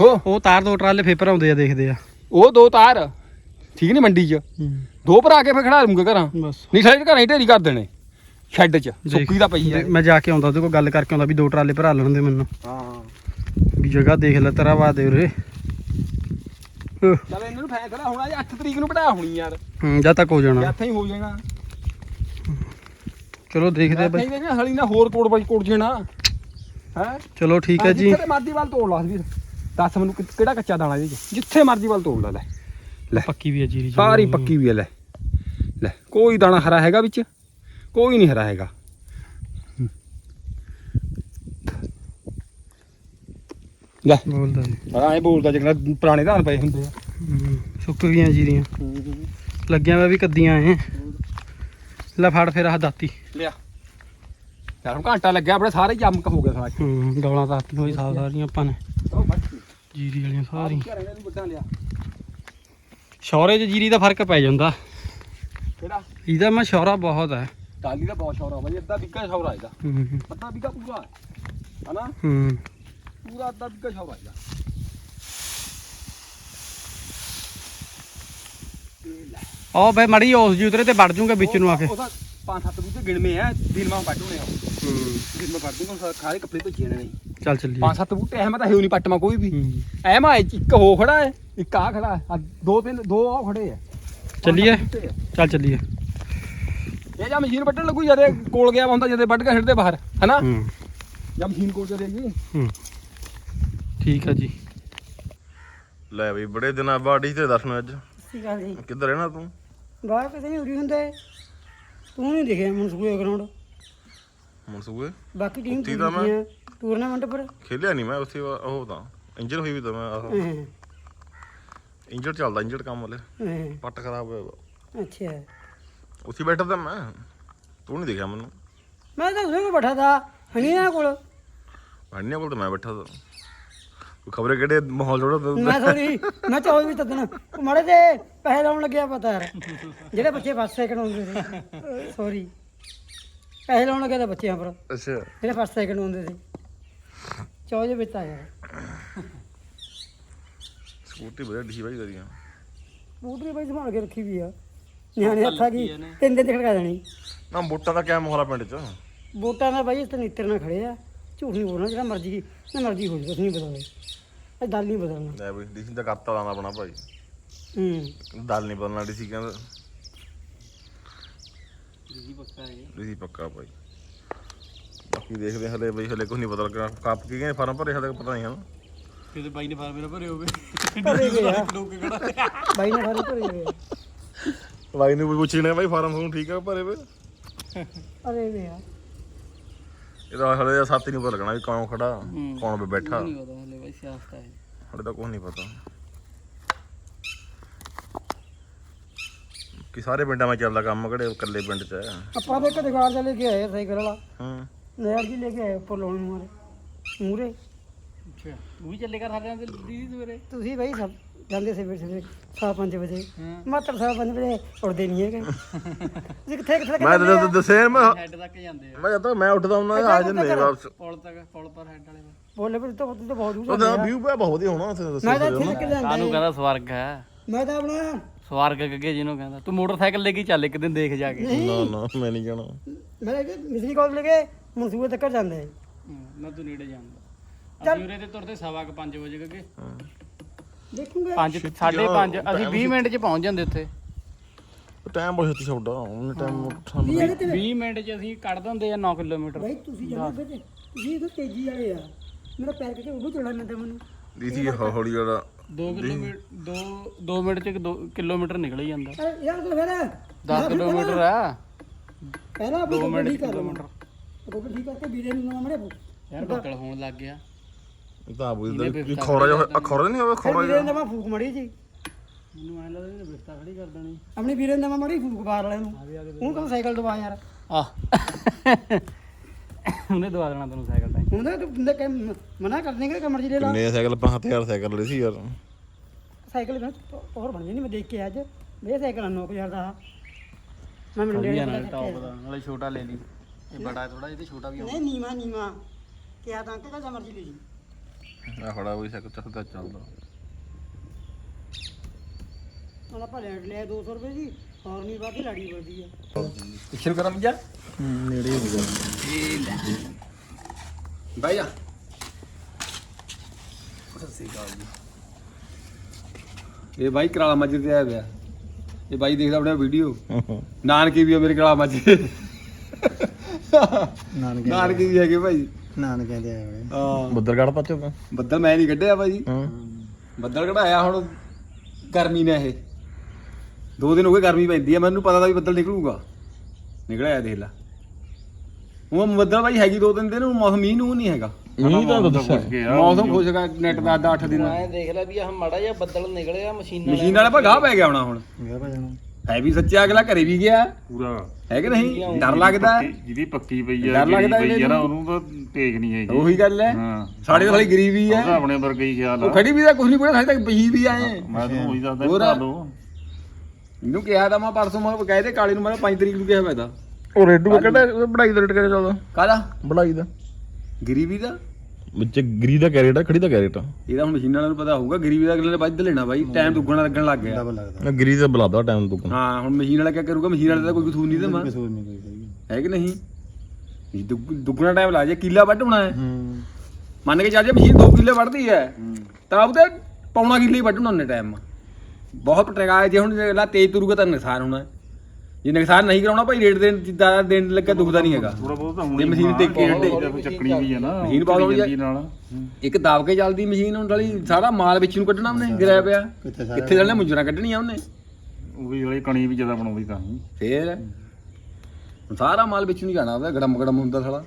ਹੋ। ਉਹ ਤਾਰ ਦੋ ਟਰਾਲੇ ਫੇਪਰ ਆਉਂਦੇ ਆ ਦੇਖਦੇ ਆ। ਉਹ ਦੋ ਤਾਰ। ਠੀਕ ਨਹੀਂ ਮੰਡੀ 'ਚ। ਦੋ ਭਰਾ ਕੇ ਫੇਰ ਖੜਾ ਲੂੰਗੇ ਘਰਾਂ। ਬਸ। ਨਹੀਂ ਸਾਰੇ ਘਰਾਂ ਹੀ ਢੇਰੀ ਕਰ ਦੇਣੇ। ਸ਼ੈੱਡ 'ਚ ਸੁੱਕੀ ਦਾ ਪਈ ਆ। ਮੈਂ ਜਾ ਕੇ ਆਉਂਦਾ ਉਹਦੇ ਕੋਲ ਗੱਲ ਕਰਕੇ ਆਉਂਦਾ ਵੀ ਦੋ ਟਰਾਲੇ ਭਰਾ ਲੈਣ ਦੇ ਮੈਨੂੰ। ਹਾਂ। ਵੀ ਜਗ੍ਹਾ ਦੇਖ ਲੈ ਤੇਰਾ ਵਾ ਦੇ ਉਰੇ। ਚਲ ਇਹਨਾਂ ਨੂੰ ਫੈਸਲਾ ਹੋਣਾ ਜੀ 8 ਤਰੀਕ ਨੂੰ ਪੜਾ ਹੋਣੀ ਯਾਰ। ਹੂੰ ਜਦ ਤੱਕ ਹੋ ਜਾਂ ਜਾਣਾ ਇੱਥੇ ਹੀ ਹੋ ਜਾਣਾ ਚਲੋ ਦੇਖਦੇ ਆ ਬਾਈ। ਨਹੀਂ ਨਹੀਂ ਹਲੀ ਨਾ ਹੋਰ ਕੋੜ ਬਾਈ ਕੋੜ ਜਾਣਾ। ਹੈ? ਚਲੋ ਠੀਕ ਹੈ ਜੀ। ਜਿੱਥੇ ਮਰਜ਼ੀ ਵੱਲ ਤੋੜ ਲਾ ਵੀਰ। ਦੱਸ ਮੈਨੂੰ ਕਿਹੜਾ ਕੱਚਾ ਦਾਣਾ ਇਹਦੇ 'ਚ? ਜਿੱਥੇ ਮਰਜ਼ੀ ਵੱਲ ਤੋੜ ਲਾ ਲੈ। ਲੈ। ਪੱਕੀ ਵੀ ਹੈ ਜੀਰੀ ਸਾਰੀ ਪੱਕੀ ਵੀ ਹੈ ਲੈ। ਲੈ ਕੋਈ ਦਾਣਾ ਹਰਾ ਹੈਗਾ ਵਿੱਚ? ਕੋਈ ਨਹੀਂ ਹਰਾ ਹੈਗਾ। ਲੈ। ਬੋਲਦਾ ਹਾਂ ਇਹ ਬੋਲਦਾ ਜਿਹੜਾ ਪੁਰਾਣੇ ਧਾਨ ਪਏ ਹੁੰਦੇ ਆ। ਸੁੱਕ ਗਈਆਂ ਜੀਰੀਆਂ। ਲੱਗਿਆ ਵਾ ਵੀ ਕੱਦੀਆਂ ਐ। ਲੈ ਫੜ ਫਿਰ ਆਹ ਦਾਤੀ। ਲਿਆ। ਯਾਰ ਹੁਣ ਘੰਟਾ ਲੱਗਿਆ ਆਪਣੇ ਸਾਰੇ ਜੰਮਕ ਹੋ ਗਿਆ ਸਾਰਾ। ਹੂੰ ਗੌਲਾਂ ਤਾਤੀ ਹੋਈ ਸਾਲ ਸਾਰੀਆਂ ਆਪਾਂ ਨੇ। ਜੀਰੀ ਵਾਲੀਆਂ ਸਾਰੀ ਲਿਆ। ਸ਼ੌਰੇ 'ਚ ਜੀਰੀ ਦਾ ਫ਼ਰਕ ਪੈ ਜਾਂਦਾ। ਕਿਹੜਾ? ਇਹਦਾ ਮੈਂ ਸ਼ੌਰਾ ਬਹੁਤ ਹੈ। ਟਾਲੀ ਦਾ ਬਹੁਤ ਸ਼ੌਰਾ ਬਾਈ ਅੱਧਾ ਬਿੱਗਾ ਸ਼ੌਰਾ ਇਹਦਾ। ਹੂੰ ਅੱਧਾ ਬਿੱਗਾ ਪੂਰਾ ਹੈ ਹਨਾ? ਹੂੰ। ਪੂਰਾ ਅੱਧਾ ਬਿੱਗਾ ਸ਼ੌਰਾ ਇਹਦਾ। ਉਹ ਬਈ ਮੜੀ ਉਸ ਜੀ ਉਤਰੇ ਤੇ ਵੜ ਜੂਗਾ ਵਿੱਚ ਨੂੰ ਆ ਕੇ। ਉਹਦਾ ਪੰਜ ਸੱਤ ਬੂਟੇ ਗਿਣਵੇਂ ਆ ਦਿਨ ਮਾਂ ਪੱਟ ਹੋਣੇ ਆ ਹੂੰ। ਦਿਨ ਮੈਂ ਪੱਟ ਦੂੰਗਾ ਖਾਰੇ ਕੱਪੜੇ ਭੇਜੇ ਨੇ। ਚੱਲ ਚੱਲੀਏ। ਪੰਜ ਸੱਤ ਬੂਟੇ ਐ ਮੈਂ ਤਾਂ ਹੈ ਨਹੀਂ ਪੱਟਵਾ ਕੋਈ ਵੀ। ਐ ਮੈਂ ਇੱਕ ਹੋ ਖੜਾ ਹੈ ਇੱਕ ਆ ਖੜਾ ਦੋ ਤਿੰਨ ਦੋ ਆ ਖੜੇ ਆ। ਚੱਲੀਏ। ਚੱਲ ਚੱਲੀਏ। ਇਹ ਜਾਂ ਮਸ਼ੀਨ ਵੱਢਣ ਲੱਗੂ ਜਦੇ ਕੋਲ ਗਿਆ ਹੁੰਦਾ ਜਦੇ ਵੱਢ ਕੇ ਛੱਡਦੇ ਬਾਹਰ ਹਨਾ? ਹੂੰ। ਜਾਂ ਮਸ਼ੀਨ ਕੋਲ ਚਲੇ ਗਈ ਹੂੰ। ਠੀਕ ਆ ਜੀ। ਲੈ ਬਈ ਬੜੇ ਦਿਨਾਂ ਬਾਅਦ ਹੀ ਤੇ ਦਰਸ਼ਨ ਅੱਜ। ਸਹੀ ਗੱਲ ਜੀ। ਕਿੱਧਰ ਰਹਿਣਾ ਤੂੰ? ਬਾਹਰ ਕਿਤੇ ਨਹੀਂ ਉਰੀ ਹੁੰਦੇ। ਤੂੰ ਨਹੀਂ ਦਿਖਿਆ ਮਨਸੂਏ ਗਰਾਊਂਡ ਮਨਸੂਏ? ਬਾਕੀ ਟੀਮ ਉੱਥੇ ਤਾਂ ਮੈਂ- ਟੂਰਨਾਮੈਂਟ ਪਰ। ਖੇਲਿਆ ਨਹੀਂ ਮੈਂ ਉੱਥੇ ਵਾ- ਉਹ ਤਾਂ। ਇੰਜਰ ਹੋਈ ਵੀ ਤਾਂ ਮੈਂ ਆਹ। ਇੰਜਰ ਚੱਲਦਾ ਇੰਜਰ ਕੰਮ ਵਾਲੇ। ਹਾਂ, ਪੱਟ ਖਰਾਬ ਹੋਇਆ ਵਾ। ਅੱਛਾ। ਉੱਥੇ ਬੈਠਾ ਤਾਂ ਮੈਂ। ਤੂੰ ਨਹੀਂ ਦੇਖਿਆ ਮੈਨੂੰ। ਮੈਂ ਤਾਂ ਉਸੇ ਕੋਲ ਬੈਠਾ ਤਾ ਹਣੀ ਨਾ ਕੋਲ। ਅੰਨਿਆ ਕੋਲ ਤਾਂ ਮੈਂ ਬੈਠਾ ਤਾਂ। ਖਬਰੇ ਕਿਹੜੇ ਮਾਹੌਲ ਜੋੜਾ ਮੈਂ ਸੋਰੀ ਮੈਂ ਚੌਲ ਵੀ ਤੱਦਣ ਮੜੇ ਤੇ ਪੈਸੇ ਲਾਉਣ ਲੱਗਿਆ ਪਤਾ ਯਾਰ। ਜਿਹੜੇ ਬੱਚੇ ਫਸਟ ਸੈਕਿੰਡ ਹੁੰਦੇ ਸੀ। ਸੋਰੀ ਪੈਸੇ ਲਾਉਣ ਲੱਗਿਆ ਤਾਂ ਬੱਚਿਆਂ ਪਰ। ਅੱਛਾ। ਜਿਹੜੇ ਫਸਟ ਸੈਕਿੰਡ ਹੁੰਦੇ ਸੀ। ਦੇ ਵਿੱਚ ਆ ਯਾਰ। ਸਕੂਟੀ ਵਧੀਆ ਢੀ ਬਾਈ ਕਰੀਆਂ ਬੂਟਰੀ ਬਾਈ ਸੰਭਾਲ ਕੇ ਰੱਖੀ ਵੀ ਆ। ਨਿਆਣੇ ਹੱਥਾਂ ਕੀ ਤਿੰਨ ਦਿਨ ਤੇ ਖੜਕਾ ਦੇਣੀ। ਨਾ ਵੋਟਾਂ ਦਾ ਕਿਆ ਮਾਹੌਲ ਆ ਪਿੰਡ 'ਚ? ਵੋਟਾਂ ਦਾ ਬਾਈ ਇਸ ਤੇ ਨੀਤਰ ਨਾਲ ਖੜੇ ਆ। ਝੂਠ ਨਹੀਂ ਬੋਲਣਾ ਜਿਹੜਾ ਮਰਜ਼ੀ ਨਾ ਮਰਜ਼ੀ ਹੋ ਜਾਵੇ ਨਹੀਂ ਬਦਲਦੇ ਇਹ ਦਲ ਨਹੀਂ ਬਦਲਣਾ। ਲੈ ਬਈ ਡੀਸੀ ਦਾ ਕਰਤਾ ਲਾਣਾ ਆਪਣਾ ਭਾਈ। ਹੂੰ। ਦਲ ਨਹੀਂ ਬਦਲਣਾ ਡੀਸੀ ਕਹਿੰਦਾ। ਡੀਸੀ ਪੱਕਾ ਭਾਈ। ਬਾਕੀ ਦੇਖਦੇ ਹਾਂ ਹਲੇ ਬਈ ਹਲੇ ਕੁਝ ਨਹੀਂ ਪਤਾ ਲੱਗਾ ਕੱਪ ਕੀ ਗਏ ਫਾਰਮ ਭਰੇ ਹਲੇ ਪਤਾ ਨਹੀਂ ਹਨ। ਕਿਤੇ ਬਾਈ ਨੇ ਫਾਰਮੇ ਭਰੇ ਹੋਵੇ। ਭਰੇ ਗਏ ਆ। ਬਾਈ ਨੇ ਸਾਰੇ ਭਰੇ ਆ। ਬਾਈ ਨੂੰ ਵੀ ਪੁੱਛਣੇ ਬਾਈ ਫਾਰਮ ਤੁਹਾਨੂੰ ਠੀਕ ਆ ਭਰੇ ਵੇ? ਅਰੇ ਵੇ ਆ। ਇਹਦਾ ਹਲੇ ਸੱਤ ਹੀ ਨਹੀਂ ਪਤਾ ਲੱਗਣਾ ਵੀ ਕੌਣ ਖੜਾ ਕੌਣ ਬੈਠਾ। ਪਤਾ ਹਲੇ ਬਾਈ ਸਿਆਸਤ ਹੈ ਹਲੇ ਤਾਂ ਕੁਝ ਨਹੀਂ ਪਤਾ। ਕਿ ਸਾਰੇ ਪਿੰਡਾਂ ਵਿੱਚ ਚੱਲਦਾ ਕੰਮ ਕਿਹੜੇ ਇਕੱਲੇ ਪਿੰਡ 'ਚ ਹੈ? ਆਪਾਂ ਦੇ ਇੱਕ ਦੁਕਾਨ ਤੇ ਲੈ ਕੇ ਆਏ ਆ ਸਾਈਕਲ ਵਾਲਾ ਹੂੰ। ਨਹਿਰ ਜੀ ਲੈ ਕੇ ਆਏ ਉੱਪਰ ਲਾਉਣ ਨੂੰ ਮਾਰੇ ਮੂਰੇ ਅੱਛਾ। ਤੂੰ ਵੀ ਚੱਲੇਗਾ ਸਾਡੇ ਨਾਲ ਦੀਦੀ ਸਵੇਰੇ। ਤੁਸੀਂ ਬਾਈ ਸਭ ਜਾਂਦੇ ਸੀ ਸਵੇਰੇ ਸਵੇਰੇ ਸਵਾ ਪੰਜ ਵਜੇ। ਮਾਤਰ ਸਵਾ ਪੰਜ ਵਜੇ ਉੱਠਦੇ ਨਹੀਂ ਹੈਗੇ। ਤੁਸੀਂ ਕਿੱਥੇ ਕਿੱਥੇ ਮੈਂ ਤਾਂ ਜਦੋਂ ਦੱਸਿਆ ਮੈਂ ਹੈਡ ਤੱਕ ਜਾਂਦੇ ਆ ਮੈਂ ਜਦੋਂ ਮੈਂ ਉੱਠਦਾ ਹੁੰਦਾ ਆ ਜੰਨੇ ਵਾਪਸ। ਪੁਲ ਤੱਕ ਪੁਲ ਪਰ ਹੈਡ ਵਾਲੇ ਬੋਲੇ ਪਰ ਤਾਂ ਉੱਥੇ ਤਾਂ ਬਹੁਤ ਦੂਰ ਉਹਦਾ ਵਿਊ ਪਿਆ ਬਹੁਤ ਹੀ ਹੋਣਾ ਉੱਥੇ ਮੈਂ ਦੱਸਿਆ ਤਾਂ ਇੱਥੇ ਤੱਕ ਜਾਂਦਾ ਕਾਨੂੰ ਕਹਿੰਦਾ ਸਵਰਗ ਹੈ? ਮੈਂ ਤਾਂ ਆਪਣਾ ਸਵਰਗ ਅੱਗੇ ਜਿਹਨੂੰ ਕਹਿੰਦਾ। ਤੂੰ ਮੋਟਰਸਾਈਕਲ ਲੈ ਕੇ ਚੱਲ ਇੱਕ ਦਿਨ ਦੇਖ ਜਾ ਕੇ। ਨਾ ਨਾ ਮੈਂ ਨਹੀਂ ਜਾਣਾ। ਮੈਂ ਕਿ ਮਿਸਰੀ ਕਾਲ ਲੈ ਕੇ ਮਨਸੂਬੇ ਤੱਕ ਜਾਂਦੇ ਆ। ਮੈਂ ਤੂੰ ਨੇੜੇ ਜਾਂਦਾ। ਅਸੀਂ ਉਰੇ ਤੇ ਤੁਰਦੇ ਸਵਾ ਕੁ 5 ਵਜੇ ਕਰਕੇ ਦੇਖੂਗੇ। 5 5:30 ਅਸੀਂ 20 ਮਿੰਟ 'ਚ ਪਹੁੰਚ ਜਾਂਦੇ ਉੱਥੇ। ਟਾਈਮ ਬਹੁਤ ਛੇਤੀ ਛੋੜਾ ਉਹਨੇ ਟਾਈਮ ਸਾਨੂੰ 20 ਮਿੰਟ 'ਚ ਅਸੀਂ ਕੱਢ ਦਿੰਦੇ ਆ 9 ਕਿਲੋਮੀਟਰ। ਬਾਈ ਤੁਸੀਂ ਜਾਂਦੇ ਬੇਟੇ ਤੁਸੀਂ ਇਹ ਤੇਜ਼ੀ ਵਾਲੇ ਆ। ਮੇਰਾ ਪੈਰ ਕਿਤੇ ਉਦੋਂ ਚੜਾ ਲੈਂਦਾ ਮੈਨੂੰ। ਡੀਸੀ ਹੌਲੀ ਵਾਲਾ 2 ਕਿਲੋਮੀਟਰ 2 2 ਮਿੰਟ 'ਚ 2 ਕਿਲੋਮੀਟਰ ਨਿਕਲ ਹੀ ਜਾਂਦਾ। ਅਰੇ ਯਾਰ ਤੂੰ ਫਿਰ। 10 ਕਿਲੋਮੀਟਰ ਆ। ਪਹਿਲਾਂ ਆਪਣੀ 2 ਗੱਡੀ ਕਰ ਰੋਕ ਠੀਕ ਕਰਕੇ ਵੀਰੇ ਨੂੰ ਨਾ ਮੜੇ ਯਾਰ ਬੱਦਲ ਹੋਣ ਲੱਗ ਗਿਆ। ਇਹ ਤਾਂ ਆਪ ਉਹਦਾ ਖੌਰਾ ਜਿਹਾ ਖੌਰਾ ਨਹੀਂ ਹੋਵੇ ਫਿਰ ਖੌਰਾ ਵੀਰੇ ਜਿਹਾ। ਨੇ ਮੈਂ ਫੂਕ ਮੜੀ ਜੀ। ਮੈਨੂੰ ਐ ਲੱਗਦਾ ਇਹਨੇ ਬਿਰਤਾ ਖੜੀ ਕਰ ਦੇਣੀ। ਆਪਣੇ ਵੀਰੇ ਨੇ ਮੈਂ ਮੜੀ ਫੂਕ ਬਾਹਰ ਵਾਲੇ ਨੂੰ ਉਹਨੂੰ ਕਹਿੰਦਾ ਸਾਈਕਲ ਦਵਾ ਯਾਰ? ਆ ਉਹਨੇ ਦਵਾ ਦੇਣਾ ਤੈਨੂੰ ਸਾਈਕਲ ਤਾਂ ਹੁਣ ਤਾਂ ਤੂੰ ਕਿ ਮਨਾ ਕਰ ਦੇਂਗੇ ਕਮਰ ਜੀ ਲੈ ਲਾ। ਕਿੰਨੇ ਸਾਈਕਲ 5000 ਸਾਈਕਲ ਲਏ ਸੀ ਯਾਰ। ਸਾਈਕਲ ਬਣ ਹੋਰ ਬਣ ਜਾਣੀ ਮੈਂ ਦੇਖ ਕੇ ਅੱਜ। ਇਹ ਸਾਈਕਲ 9000 ਦਾ। ਮੈਂ ਮੰਡੇ ਨਾਲ ਦਾ ਟੌਪ। ਦਾ ਨਾਲੇ ਛੋਟਾ ਲੈ ਲਈ। ਇਹ ਬੜਾ ਥੋੜਾ ਜਿਹਾ ਤੇ ਛੋਟਾ ਵੀ ਨਹੀਂ ਨੀਵਾ ਨੀਵਾ ਕਿਹਾ ਤਾਂ ਅੰਕਲ ਦਾ ਮਰਜ਼ੀ ਲੈ ਜੀ ਆ ਖੜਾ ਹੋਈ ਸਾਈਕਲ ਚੱਲਦਾ ਚੱਲਦਾ ਹੁਣ ਆਪਾਂ ਲੈਟ ਲਿਆ 200 ਰੁਪਏ ਦੀ ਹੋਰ ਨਹੀਂ ਬਾਕੀ ਲਾੜੀ ਵਰਦੀ ਆ। ਪਿੱਛੇ ਕਰਾਂ ਜਾ ਨੇੜੇ ਹੋ ਗਿਆ। ਬਾਈ ਜਾ। ਇਹ ਬਾਈ ਕਰਾਲਾ ਮੱਜਰ ਤੇ ਆਇਆ ਹੋਇਆ ਇਹ ਬਾਈ ਦੇਖਦਾ ਆਪਣਾ ਵੀਡੀਓ। ਨਾਨਕੇ ਵੀ ਆ ਮੇਰੇ ਕਰਾਲਾ ਮੱਜਰ ਨਾਨਕੇ ਨਾਨਕੇ ਵੀ ਹੈਗੇ ਭਾਈ। ਨਾਨਕੇ ਦੇ ਆਏ ਹੋਏ ਹਾਂ। ਬੱਦਰ ਗੜ ਪੱਚੋ ਤਾਂ ਬੱਦਲ ਮੈਂ ਨਹੀਂ ਕੱਢਿਆ ਭਾਈ। ਹਾਂ। ਬੱਦਲ ਕਢਾਇਆ ਹੁਣ ਗਰਮੀ ਨੇ ਇਹ। ਦੋ ਦਿਨ ਹੋ ਗਏ ਗਰਮੀ ਪੈਂਦੀ ਆ ਮੈਨੂੰ ਪਤਾ ਤਾਂ ਵੀ ਬੱਦਲ ਨਿਕਲੂਗਾ। ਨਿਕਲਿਆ ਦੇਖ ਲੈ। ਉਹ ਬੱਦਲ ਭਾਈ ਹੈਗੀ ਦੋ ਤਿੰਨ ਦਿਨ ਹੁਣ ਮੌਸਮ ਮੀਂਹ ਨੂੰ ਨਹੀਂ ਹੈਗਾ। ਮੀਂਹ ਤਾਂ ਦੱਸਿਆ। ਮੌਸਮ ਖੁਸ਼ ਹੈਗਾ ਨੈਟ ਦਾ 8 ਦਿਨ। ਮੈਂ ਦੇਖ ਲਿਆ ਵੀ ਆਹ ਮਾੜਾ ਜਿਹਾ ਬੱਦਲ ਨਿਕਲਿਆ ਮਸ਼ੀਨਾਂ ਮਸ਼ੀਨ ਵਾਲੇ ਭਗਾ ਪੈ ਗਿਆ ਹੋਣਾ ਹੁਣ। ਗਿਆ ਭਜਣਾ। ਹੈ ਵੀ ਸੱਚਾ ਅਗਲਾ ਘਰੇ ਵੀ ਗਿਆ। ਪੂਰਾ। ਹੈ ਕਿ ਨਹੀਂ? ਡਰ ਲੱਗਦਾ? ਹੈ। ਜਿਹਦੀ ਪੱਕੀ ਪਈ ਆ ਡਰ ਲੱਗਦਾ ਜਿਹੜੀ ਪਈ ਆ ਨਾ। ਉਹਨੂੰ ਤਾਂ ਟੇਕ ਨਹੀਂ ਹੈਗੀ। ਉਹੀ ਗੱਲ ਹੈ। ਹਾਂ। ਸਾਡੇ ਵਾਲੀ ਗਰੀਬੀ ਉਹਦਾ ਹੈ ਆਪਣੇ ਵਰਗਾ ਹੀ ਖਿਆਲ ਉਹ ਆ ਖੜੀ ਵੀ ਤਾਂ ਕੁਝ ਨਹੀਂ ਕੋਈ ਸਾਡੇ ਤੱਕ ਪਈ ਵੀ ਆਏ ਮੈਂ ਤਾਂ ਉਹੀ ਦੱਸਦਾ ਹੋਰ। ਲਓ ਇਹਨੂੰ ਕਿਹਾ ਤਾਂ ਮੈਂ ਪਰਸੋਂ ਮੈਂ ਕਹਿ ਦੇ ਕਾਲੇ ਨੂੰ ਮੈਂ 5 ਤਰੀਕ ਨੂੰ ਕਿਹਾ ਮੈਂ ਤਾਂ ਉਹ ਰੇਡੂ ਕਿਹੜਾ ਬੜਾਈ ਦਾ ਰੇਟ ਕਿਹੜਾ ਚੱਲਦਾ? ਕਾਹਦਾ? ਬੜਾਈ ਦਾ। ਗਰੀਬੀ ਦਾ? ਵਿੱਚ ਗਰੀ ਦਾ ਕੈਰੇਟ ਆ ਖੜੀ ਦਾ ਕੈਰੇਟ ਆ। ਇਹਦਾ ਹੁਣ ਮਸ਼ੀਨਾਂ ਵਾਲਿਆਂ ਨੂੰ ਪਤਾ ਹੋਊਗਾ ਗਰੀਬੀ ਦਾ ਅਗਲੇ ਨੇ ਵੱਧ ਲੈਣਾ ਬਾਈ ਟਾਈਮ ਦੁੱਗਣਾ ਲੱਗਣ ਲੱਗ ਗਿਆ। ਮੈਂ ਗਰੀ ਦਾ ਬੁਲਾਦਾ ਟਾਈਮ ਤੂੰ ਹਾਂ ਹੁਣ ਮਸ਼ੀਨ ਵਾਲਾ ਕੀ ਕਰੂਗਾ? ਮਸ਼ੀਨ ਵਾਲੇ ਦਾ ਕੋਈ ਕਸੂਰ ਨਹੀਂ ਤੇ ਮਾਂ ਕਸੂਰ ਨਹੀਂ ਕੋਈ ਸਹੀ ਹੈ ਕਿ ਨਹੀਂ? ਇਹ ਦੁੱਗ- ਦੁੱਗਣਾ ਟਾਈਮ ਲਾ ਜੇ ਕਿੱਲਾ ਵੱਢ ਹੋਣਾ ਹੈ। ਹੂੰ। ਮੰਨ ਕੇ ਚੱਲ ਜੇ ਮਸ਼ੀਨ 2 ਕਿੱਲੇ ਵੱਢਦੀ ਹੈ ਤਾਂ ਉਹਦੇ ਪੌਣਾ ਕਿੱਲੇ ਹੀ ਵੱਢਣਾ ਉਹਨੇ ਟਾਈਮ ਬਹੁਤ ਪਟੇਗਾ ਜੇ ਹੁਣ ਅਗਲਾ ਤੇਜ਼ ਤੁਰੂਗਾ ਤਾਂ ਨੁਕਸਾਨ ਹੋਣਾ। ਹੈ। ਜੇ ਨੁਕਸਾਨ ਨਹੀਂ ਕਰਾਉਣਾ ਭਾਈ ਰੇਟ ਦੇਣ ਜਿੱਦਾਂ ਦੇਣ ਲੱਗਾ ਦੁਖਦਾ ਨਹੀਂ ਹੈਗਾ। ਥੋੜਾ ਬਹੁਤ ਤਾਂ ਹੁਣ ਜੇ ਮਸ਼ੀਨ ਤੇ ਗੇੜਦੇ ਚੱਕਣੀ ਵੀ ਆ ਨਾ ਮਸ਼ੀਨ ਬਹੁਤ ਵਧੀਆ। ਨਾਲ। ਇੱਕ ਦਾਬ ਕੇ ਚੱਲਦੀ ਮਸ਼ੀਨ ਹੁਣ ਵਾਲੀ ਸਾਰਾ ਮਾਲ ਵਿੱਚ ਨੂੰ ਕੱਢਣਾ ਉਹਨੇ ਗਿਰਿਆ ਪਿਆ। ਕਿੱਥੇ ਚੱਲਣਾ ਮੁੰਜਰਾ ਕੱਢਣੀਆਂ ਉਹਨੇ? ਉਹ ਵੀ ਵਾਲੀ ਕਣੀ ਵੀ ਜ਼ਿਆਦਾ ਬਣਾਉਂਦੀ ਤਾਂ ਹੀ। ਫੇਰ? ਹੁਣ ਸਾਰਾ ਮਾਲ ਵਿੱਚ ਨੂੰ ਜਾਣਾ ਉਹਦਾ ਗੜਮ ਗੜਮ ਹੁੰਦਾ ਸਾਲਾ।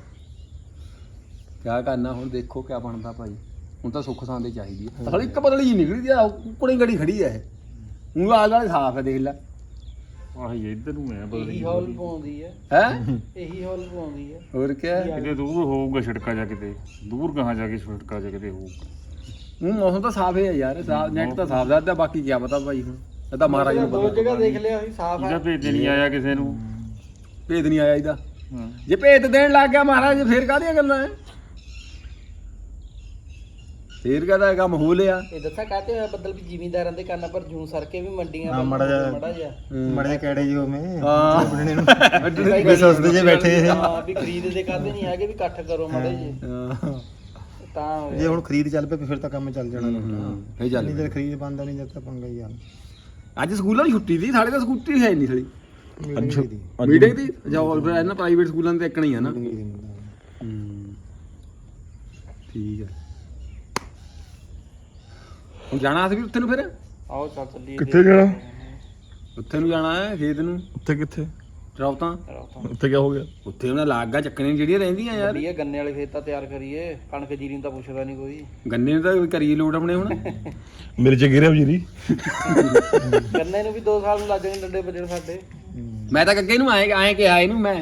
ਕਿਆ ਕਰਨਾ ਹੁਣ ਦੇਖੋ ਕਿਆ ਬਣਦਾ ਭਾਈ। ਹੁਣ ਤਾਂ ਸੁੱਖ ਸਾਂਦੇ ਚਾਹੀਦੀ ਹੈ। ਸਾਲੀ ਇੱਕ ਬਦਲੀ ਨਿਕਲੀ ਦੀ ਆ ਕੁੜੀ ਗੜੀ ਖੜੀ ਹੈ ਇਹ। ਉਹ ਆਲ ਵਾਲੇ ਸਾਫ਼ ਹੈ ਦੇਖ ਲੈ। ਆਹੀ ਇੱਧਰ ਨੂੰ ਹੈ ਇਹੀ ਬਦਲੀ ਹੌਲ ਪਾਉਂਦੀ ਹੈ ਹੈ? ਇਹੀ ਹੌਲ ਪਾਉਂਦੀ ਹੈ ਹੋਰ ਕਿਆ? ਕਿਤੇ ਦੂਰ ਹੋਊਗਾ ਛਿੜਕਾ ਜਾ ਕਿਤੇ ਦੂਰ ਕਹਾਂ ਜਾ ਕੇ ਛਿੜਕਾ ਜਾ ਕਿਤੇ ਹੋਊਗਾ ਉਹ ਮੌਸਮ ਤਾਂ ਸਾਫ਼ ਹੈ ਯਾਰ ਸਾਫ਼ ਨੈਟ ਤਾਂ ਸਾਫ਼ ਦਾ ਬਾਕੀ ਕੀ ਪਤਾ ਭਾਈ ਹੁਣ। ਇਹ ਤਾਂ ਮਹਾਰਾਜ ਨੂੰ ਦੋ ਪਤਾ ਜਗ੍ਹਾ ਦੇਖ ਲਿਆ ਸੀ ਸਾਫ਼ ਇਹਦਾ ਹੈ ਭੇਜ ਨਹੀਂ ਆਇਆ ਕਿਸੇ ਨੂੰ। ਭੇਦ ਨਹੀਂ ਆਇਆ ਇਹਦਾ। ਹਾਂ। ਜੇ ਭੇਦ ਦੇਣ ਲੱਗ ਗਿਆ ਮਹਾਰਾਜ ਫੇਰ ਕਾਹਦੀਆਂ ਗੱਲਾਂ ਹੈ ਫੇਰ ਕਾਹਦਾ ਕੰਮ ਹੋ ਲਿਆ? ਇਹ ਦੱਸਾਂ ਕਾਤੇ ਹੋਇਆ ਬੱਦਲ ਵੀ ਜ਼ਿਮੀਂਦਾਰਾਂ ਦੇ ਕੰਨਾਂ ਪਰ ਜੂੰ ਸਰ ਕੇ ਵੀ ਮੰਡੀਆਂ ਹਾਂ, ਮਾੜਾ ਜਿਹਾ- ਮਾੜਾ ਮੜੇ ਕਿਹੜੇ ਜੀ ਹੋਵੇਂ ਹਾਂ। ਬਣਨੇ ਨੂੰ। ਕੋਈ ਸਸਤੇ ਜੇ ਬੈਠੇ ਹਾਂ ਵੀ ਖਰੀਦਦੇ ਕਾਤੇ ਨਹੀਂ ਹੈਗੇ ਵੀ ਇਕੱਠ ਕਰੋ ਮਾੜੇ ਜੀ ਹਾਂ ਤਾਂ ਹੋਇਆ। ਜੇ ਹੁਣ ਖਰੀਦ ਚੱਲ ਪਏ ਫਿਰ ਤਾਂ ਕੰਮ ਚੱਲ ਜਾਣਾ। ਫੇਰ ਚੱਲ ਨਹੀਂ ਜੇ ਖਰੀਦ ਬੰਦਾ ਨਹੀਂ ਜਦ ਤਾਂ ਪੰਗਾ ਹੀ ਆ। ਅੱਜ ਸਕੂਲਾਂ ਦੀ ਛੁੱਟੀ ਸੀ ਸਾਡੇ ਤਾਂ ਸਕੂਟੀ ਹੈ ਨਹੀਂ ਸਾਲੀ। ਅੱਜ ਮੀਟਿੰਗ ਦੀ। ਜਾਓ ਫਿਰ ਇਹਨਾਂ ਪ੍ਰਾਈਵੇਟ ਸਕੂਲਾਂ ਦੇ ਇੱਕਣੀ ਆ ਨਾ। ਠੀਕ ਹੈ ਹੁਣ ਜਾਣਾ ਅਸੀਂ ਵੀ ਉੱਥੇ ਨੂੰ ਫਿਰ? ਆਓ ਚੱਲ ਚੱਲੀਏ ਕਿੱਥੇ ਜਾਣਾ? ਉੱਥੇ ਨੂੰ ਜਾਣਾ ਹੈ ਖੇਤ ਨੂੰ। ਉੱਥੇ ਕਿੱਥੇ? ਰੌਤਾਂ। ਉੱਥੇ ਕੀ ਹੋ ਗਿਆ? ਉੱਥੇ ਉਹਨਾਂ ਲਾਗਾ ਚੱਕਣੇ ਜਿਹੜੀਆਂ ਰਹਿੰਦੀਆਂ ਯਾਰ। ਵਧੀਆ ਗੰਨੇ ਵਾਲੇ ਖੇਤ ਤਾਂ ਤਿਆਰ ਕਰੀਏ। ਕਣਕ ਜੀਰੀ ਨੂੰ ਤਾਂ ਪੁੱਛਦਾ ਨਹੀਂ ਕੋਈ। ਗੰਨੇ ਨੂੰ ਤਾਂ ਕਰੀਏ ਲੋਡ ਆਪਣੇ ਹੁਣ। ਮੇਰੇ ਚ ਗਿਰਿਆ ਵਜੀਰੀ ਗੰਨੇ ਨੂੰ ਵੀ 2 ਸਾਲ ਨੂੰ ਲੱਗ ਜਾਣੇ ਡੰਡੇ ਵੱਜਣ ਸਾਡੇ। ਮੈਂ ਤਾਂ ਅੱਗੇ ਨੂੰ ਆਏ ਆਏ ਕਿਹਾ ਇਹਨੂੰ ਮੈਂ।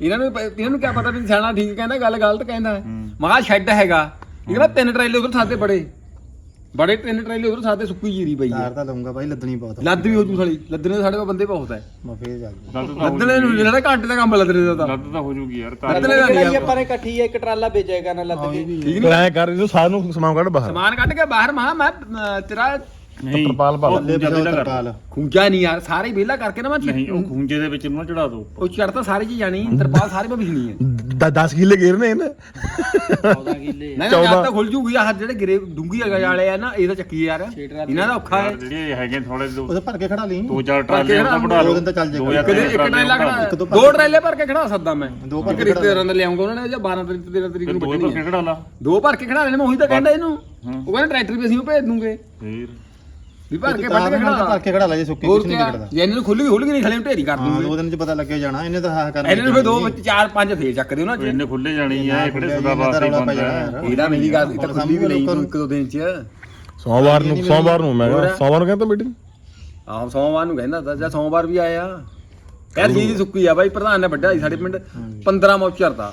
ਇਹਨਾਂ ਨੂੰ ਇਹਨਾਂ ਨੂੰ ਕੀ ਪਤਾ ਵੀ ਸਿਆਣਾ ਠੀਕ ਕਹਿੰਦਾ ਗੱਲ ਗਲਤ ਕਹਿੰਦਾ। ਮਹਾ ਸ਼ੈੱਡ ਹੈਗਾ। ਇਹ ਕਹਿੰਦਾ ਤਿੰਨ ਟਰੇਲੇ ਉਧਰ ਸਾਦੇ ਬੜੇ। ਬੜੇ ਤਿੰਨ ਟਰੇਲੇ ਉਧਰ ਸਾਦੇ ਸੁੱਕੀ ਜੀਰੀ ਪਈ ਹੈ। ਤਾਰ ਤਾਂ ਲਊਂਗਾ ਬਾਈ ਲੱਦਣੀ ਬਹੁਤ ਲੱਦ ਵੀ ਹੋ ਜੂ ਸਾਲੀ। ਲੱਦਣੇ ਸਾਡੇ ਕੋਲ ਬੰਦੇ ਬਹੁਤ ਹੈ। ਮੈਂ ਫੇਰ ਲੱਦ ਤਾਂ ਹੋ ਲੱਦਣੇ ਨੂੰ ਜਿਹੜਾ ਘੰਟੇ ਦਾ ਕੰਮ ਲੱਦਣੇ ਦਾ ਤਾਂ। ਲੱਦ ਤਾਂ ਹੋ ਜੂਗੀ ਯਾਰ ਤਾਂ ਲੱਦਣੇ ਦਾ ਨਹੀਂ ਆਪਾਂ। ਨੇ ਇਕੱਠੀ ਇੱਕ ਟਰਾਲਾ ਵੇਚੇਗਾ ਨਾ ਲੱਦ ਕੇ। ਠੀਕ ਤੂੰ ਐ ਕਰ ਇਹਨੂੰ ਸਾਰ ਨੂੰ ਸਮਾਨ ਕੱਢ ਬਾਹਰ। ਸਮਾਨ ਕੱਢ ਕੇ ਬਾਹਰ ਮਹਾ ਮੈਂ ਅਹ, ਤੇਰਾ ਨਹੀਂ ਤਰਪਾਲ ਪਾ ਲਾ। ਉਹ ਖੂੰਜਾ ਵਿਹਲਾ ਕਰ। ਤਰਪਾਲ। ਖੂੰਜਾ ਨਹੀਂ ਯਾਰ ਸਾਰੇ ਵਿਹਲਾ ਕਰਕੇ ਨਾ ਮੈਂ ਨਹੀਂ ਉਹ ਖੂੰਜੇ ਦੇ ਵਿੱਚ ਨੂੰ ਨਾ ਚੜਾ ਦੋ ਉਹ ਚੜ ਤਾਂ ਸਾਰੇ ਚ ਜਾਣੀ ਤਰਪਾਲ ਸਾਰੇ ਪਾ ਵਿਛਣੀ ਹੈ 10 ਕਿੱਲੇ ਗੇਰਨੇ ਇਹਨੇ। 14 ਕਿੱਲੇ ਨਹੀਂ ਨਾ ਤਾਂ ਖੁੱਲ ਜੂਗੀ ਆਹ ਜਿਹੜੇ ਗਿਰੇ ਡੂੰਗੀ ਹੈਗਾ ਵਾਲੇ ਆ ਨਾ ਇਹ ਤਾਂ ਚੱਕੀ ਯਾਰ। ਇਹਨਾਂ ਦਾ ਔਖਾ ਹੈ। ਜਿਹੜੇ ਹੈਗੇ ਥੋੜੇ ਦੋ ਉਹਦੇ ਭਰ ਕੇ ਖੜਾ ਲਈ। ਦੋ ਚਾਰ ਟਰਾਲੇ ਉਹ ਤਾਂ ਬਣਾ ਦੋ ਲਓ ਦਿਨ ਤਾਂ ਚੱਲ ਦੋ ਜਾਏਗਾ ਜਾਂ ਕਦੇ ਤਿੰਨ ਇੱਕ ਟਰਾਲੇ ਟਰੇਲਾ ਬਣਾ ਖੜਾ ਦੋ ਦੋ ਟਰੇਲੇ ਭਰ ਕੇ ਖੜਾ ਸਕਦਾ ਮੈਂ। ਦੋ ਭਰ ਇੱਕ ਕੇ ਖੜਾ ਰਿਸ਼ਤੇਦਾਰਾਂ ਦਾ ਲਿਆਉਂਗਾ ਉਹਨਾਂ ਨੇ ਜਾਂ 12 ਤਰੀਕ ਤੇ 13 ਤਰੀਕ ਨੂੰ ਦੋ ਭਰ ਕੇ ਖੜਾ ਲਾ। ਦੋ ਭਰ ਕੇ ਖੜਾ ਲੈਣੇ ਮੈਂ ਉਹੀ ਤਾਂ ਕਹਿੰਦਾ ਇਹਨੂੰ। ਉਹ ਕਹਿੰਦਾ ਟਰੈਕਟਰ ਵੀ ਅਸੀਂ ਉਹ ਭੇਜ ਦੂੰਗੇ। ਫੇਰ। ਵੀ ਭਰ ਕੇ ਵੱਢ ਕੇ ਖੜਾ। ਭਰ ਕੇ ਖੜਾ ਲਾ ਜੇ ਸੁੱਕੀ ਕੁਛ ਨਹੀਂ ਵਿਗੜਦਾ ਜੇ ਇਹਨਾਂ ਨੂੰ ਖੁੱਲ ਖੁੱਲ ਗਈ ਨਹੀਂ ਖਲੇ ਨੂੰ ਢੇਰੀ ਕਰ ਹਾਂ ਦੂੰਗੇ ਦੋ ਦਿਨ ਚ ਪਤਾ ਲੱਗਿਆ ਜਾਣਾ ਇਹਨੇ ਤਾਂ ਹਾਹ ਕਰਨਾ ਇਹਨਾਂ ਨੂੰ ਫਿਰ ਦੋ ਵਿੱਚ ਚਾਰ ਪੰਜ ਫੇਰ ਚੱਕਦੇ ਉਹਨਾਂ ਚ ਇਹਨੇ ਖੁੱਲੇ ਜਾਣੀ ਆ ਇਹ ਕਿਹੜੇ ਸਦਾ ਵਾਸਤੇ ਬੰਦਾ ਜਾਣਾ ਹੈ। ਇਹਦਾ ਮੇਰੀ ਗੱਲ ਤਾਂ ਖੁੱਲੀ ਵੀ ਨਹੀਂ ਤੂੰ ਇੱਕ ਦੋ ਦਿਨ ਚ। ਸੋਮਵਾਰ ਨੂੰ ਸੋਮਵਾਰ ਨੂੰ ਮੈਂ ਹੋਰ? ਸੋਮਵਾਰ ਨੂੰ ਕਹਿੰਦਾ ਮੀਟਿੰਗ ਆਹ ਸੋਮਵਾਰ ਨੂੰ ਕਹਿੰਦਾ ਤਾਂ ਜਾਂ ਸੋਮਵਾਰ ਵੀ ਆਇਆ। ਯਾਰ ਜੀ ਦੀ ਸੁੱਕੀ ਆ ਬਾਈ ਪ੍ਰਧਾਨ ਨੇ ਵੱਡਾ ਸਾਡੇ ਪਿੰਡ। 15 ਮੌਚਰ ਦਾ।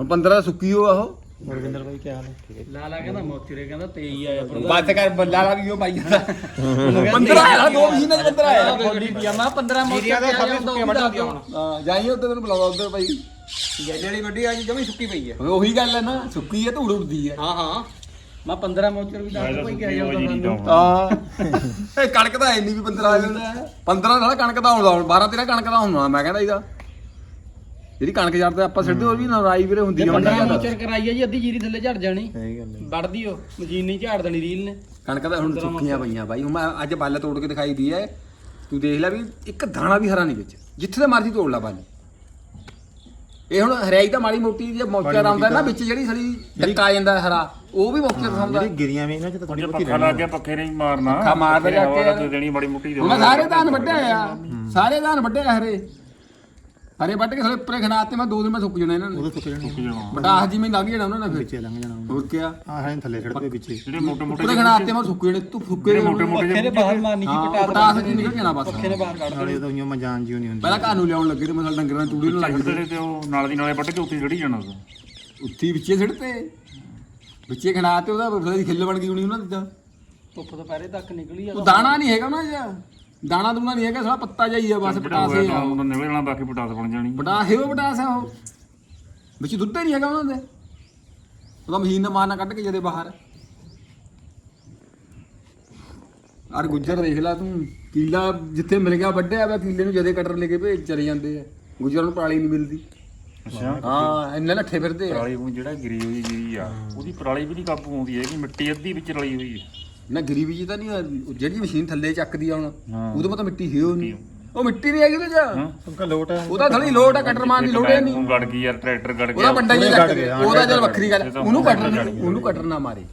ਹੁਣ 15 ਸੁੱਕੀ ਹੋ ਆਹੋ ਗੁਰਵਿੰਦਰ ਬਾਈ ਕੀ ਹਾਲ ਹੈ? ਲਾਲਾ ਕਹਿੰਦਾ ਮੋਚਰੇ ਕਹਿੰਦਾ 23 ਆਇਆ ਬਾਤ ਕਰ ਬੱਲਾ ਲਾ ਵੀ ਉਹ ਬਾਈ ਜਾਂਦਾ। 15 ਆਇਆ ਦੋ ਮਹੀਨੇ ਚ 15 ਆਇਆ। ਬੋਲੀ ਪਿਆ ਮੈਂ 15 ਮੋਚਰੇ ਤੇ ਆਇਆ ਹੁੰਦਾ ਹਾਂ ਜਾਈਏ ਉੱਧਰ ਤੈਨੂੰ ਬੁਲਾਵਾ ਉੱਧਰ ਬਾਈ। ਜਿਹੜੀ ਵੱਡੀ ਆ ਜੀ ਜਮੀ ਸੁੱਕੀ ਪਈ ਹੈ। ਉਹੀ ਗੱਲ ਹੈ ਨਾ ਸੁੱਕੀ ਹੈ ਧੂੜ ਉੱਡਦੀ ਹੈ। ਹਾਂ ਹਾਂ। ਮੈਂ 15 ਮੋਚਰ ਵੀ ਦੱਸ ਭਾਈ ਕਿਹਾ ਜਾਂਦਾ ਜੀ ਨਹੀਂ ਸਾਨੂੰ ਹਾਂ। ਇਹ ਕਣਕ ਦਾ ਇੰਨੀ ਵੀ 15 ਆ ਜਾਂਦਾ 15 ਸਾਲਾ ਕਣਕ ਦਾ ਆਉਂਦਾ 12 13 ਕਣਕ ਦਾ ਹੁੰਦਾ ਮੈਂ ਕਹਿੰਦਾ ਇਹਦਾ। ਜਿਹੜੀ ਕਣਕ ਜੜਦੇ ਆਪਾਂ ਸਿੱਧੇ ਹੋਰ ਵੀ ਨਰਾਈ ਵੀਰੇ ਹੁੰਦੀ ਆ 15 ਮੋਚਰ ਕਰਾਈ ਆ ਜੀ ਅੱਧੀ ਜੀਰੀ ਥੱਲੇ ਝੜ ਜਾਣੀ। ਸਹੀ ਗੱਲ ਹੈ। ਵੜਦੀ ਉਹ ਮਸ਼ੀਨ ਨਹੀਂ ਝਾੜ ਦੇਣੀ ਰੀਲ ਨੇ। ਕਣਕ ਤਾਂ ਹੁਣ ਸੁੱਕੀਆਂ ਪਈਆਂ ਬਾਈ। ਹੁਣ ਮੈਂ ਅੱਜ ਬੱਲ ਤੋੜ ਕੇ ਦਿਖਾਈ ਦੀ ਐ ਤੂੰ ਦੇਖ ਲੈ ਵੀ ਇੱਕ ਦਾਣਾ ਵੀ ਹਰਾ ਨਹੀਂ ਵਿੱਚ। ਜਿੱਥੇ ਤੇ ਮਰਜ਼ੀ ਤੋੜ ਲੈ ਬੱਲ। ਇਹ ਹੁਣ ਹਰਿਆਈ ਤਾਂ ਮਾੜੀ ਮੋਟੀ ਜੇ ਮੌਕਾ ਆਉਂਦਾ ਨਾ ਵਿੱਚ ਜਿਹੜੀ ਸੜੀ ਡੱਕਾ ਜਾਂਦਾ ਹਰਾ ਉਹ ਵੀ ਮੌਕੇ ਦਿਖਾਉਂਦਾ ਜਿਹੜੀ ਗਿਰੀਆਂ ਵੀ ਇਹਨਾਂ ਚ ਤਾਂ ਥੋੜੀ ਬਹੁਤੀ ਪੱਖਾ ਲੱਗ ਗਿਆ ਪੱਖੇ ਨਹੀਂ ਮਾਰਨਾ। ਪੱਖਾ ਮਾਰਦਾ ਜਾ ਕੇ। ਤਾਂ ਦੇਣੀ ਬੜੀ ਮੁੱਟੀ ਦੇ ਸਾਰੇ ਧਾਨ ਵੱਡੇ ਆ। ਸਾਰੇ ਧਾਨ ਵੱਡੇ ਆ ਹਰੇ। ਹਰੇ ਵੱਢ ਕੇ ਥੋੜੇ ਉੱਪਰੇ ਖਣਾ ਤੇ ਮੈਂ ਦੋ ਦਿਨ ਮੈਂ ਸੁੱਕ ਜਾਣਾ ਇਹਨਾਂ ਨੇ। ਉਦੋਂ ਸੁੱਕ ਜਾਣਾ ਜੀ ਮੈਂ ਲੰਘ ਜਾਣਾ ਉਹਨਾਂ ਨੇ ਫਿਰ। ਵਿੱਚੇ ਲੰਘ ਜਾਣਾ ਹੋਰ ਕਿਆ? ਹਾਂ ਹਾਂ ਥੱਲੇ ਛੜਦੇ ਵਿੱਚੇ। ਜਿਹੜੇ ਮੋਟੇ ਮੋਟੇ ਉੱਪਰੇ ਖਣਾ ਤੇ ਮੈਂ ਸੁੱਕ ਜਾਣੇ ਤੂੰ ਫੁੱਕੇ ਮੋਟੇ ਮੋਟੇ ਪੱਖੇ ਦੇ ਬਾਹਰ ਮਾਰਨੀ ਜੀ ਹਾਂ ਪਟਾ ਪਟਾਸ ਜੀ ਨਿਕਲ ਜਾਣਾ ਬਸ। ਪੱਖੇ ਨੇ ਬਾਹਰ ਕੱਢ ਨਾਲੇ ਉਦੋਂ ਉਈਓ ਮੈਂ ਜਾਨ ਜਿਉ ਨਹੀਂ ਹੁੰਦੀ। ਪਹਿਲਾਂ ਘਰ ਨੂੰ ਲਿਆਉਣ ਲੱਗੇ ਤੇ ਮੈਂ ਸਾਲ ਡੰਗਰਾਂ ਨੂੰ ਤੂੜੀ ਨੂੰ ਲੱਗ ਗਈ ਜਿਹੜੇ ਤੇ ਉਹ ਨਾਲ ਦੀ ਨਾਲੇ ਵੱਢ ਕੇ ਉੱਤੇ ਚੜੀ ਜਾਣਾ ਤੂੰ ਉੱਥੀ ਵਿੱਚੇ ਸਿੱਟਤੇ ਵਿੱਚੇ ਖਣਾ ਤੇ ਉਹਦਾ ਦੀ ਖਿੱਲ ਬਣ ਗਈ ਹੋਣੀ ਉਹਨਾਂ ਦੀ ਤਾਂ। ਧੁੱਪ ਦੁਪਹਿਰੇ ਤੱਕ ਨਿਕਲੀ ਆ ਉਹ ਦਾਣਾ ਨਹੀਂ ਹੈਗਾ ਨਾ ਜਾਂ ਦਾਣਾ ਦੂਣਾ ਨਹੀਂ ਹੈਗਾ ਸਾਲਾ ਪੱਤਾ ਜਾਈ ਆ ਬਸ ਪਟਾਸੇ ਆ। ਉਹ ਨਿਕਲ ਜਾਣਾ ਬਾਕੀ ਪਟਾਸ ਬਣ ਜਾਣੀ। ਪਟਾਸੇ ਉਹ ਪਟਾਸ ਆ ਉਹ। ਵਿੱਚ ਦੁੱਧ ਹੀ ਨਹੀਂ ਹੈਗਾ ਉਹਨਾਂ ਦੇ। ਉਹਦਾ ਮਸ਼ੀਨ ਨਾਲ ਮਾਰਨਾ ਕੱਢ ਕੇ ਜਦੇ ਬਾਹਰ। ਅਰ ਗੁੱਜਰ ਦੇਖ ਲੈ ਤੂੰ ਕੀਲਾ ਜਿੱਥੇ ਮਿਲ ਗਿਆ ਵੱਡਿਆ ਵਾ ਕੀਲੇ ਨੂੰ ਜਦੇ ਕਟਰ ਲੈ ਕੇ ਭੇਜ ਚਲੇ ਜਾਂਦੇ ਆ। ਗੁੱਜਰ ਨੂੰ ਪਰਾਲੀ ਨਹੀਂ ਮਿਲਦੀ। ਅੱਛਾ। ਹਾਂ ਇੰਨੇ ਨੱਠੇ ਫਿਰਦੇ ਆ। ਪਰਾਲੀ ਨੂੰ ਜਿਹੜਾ ਗਿਰੀ ਹੋਈ ਗਿਰੀ ਆ ਉਹਦੀ ਪਰਾਲੀ ਵੀ ਨਹੀਂ ਕਾਬੂ ਆਉਂਦੀ ਹੈ ਕਿ ਮਿੱਟੀ ਅੱਧੀ ਵਿੱਚ ਰਲੀ ਹੋਈ ਹੈ ਨਾ ਗਰੀਬੀ ਜੀ ਤਾਂ ਨਹੀਂ ਜਿਹੜੀ ਮਸ਼ੀਨ ਥੱਲੇ ਚੱਕਦੀ ਆ ਹੁਣ ਹਾਂ। ਉਹਦੇ ਮਤ ਮਿੱਟੀ ਹੈ ਉਹ ਨਹੀਂ। ਉਹ ਮਿੱਟੀ ਨਹੀਂ ਹੈਗੀ ਉਹਦੇ ਚ। ਸਭ ਲੋਟ ਹੈ ਉਹਦਾ ਥੋੜੀ ਲੋਡ ਆ ਕਟਰ ਮਾਰਨ ਦੀ ਲੋੜ ਹੀ ਨਹੀਂ। ਉਹ ਗੜ ਗਈ ਯਾਰ ਟਰੈਕਟਰ ਗੜ ਗਿਆ। ਉਹਦਾ ਵੱਡਾ ਹੀ ਉਹਨੇ ਗਿਆ, ਹਾਂ, ਉਹਦਾ ਚੱਲ ਵੱਖਰੀ ਗੱਲ। ਇਹ ਤਾਂ ਉਹਨੂੰ ਕਟਰ ਕੱਟ ਗਿਆ। ਉਹਨੂੰ ਕਟਰ ਨਾ ਮਾਰੇ।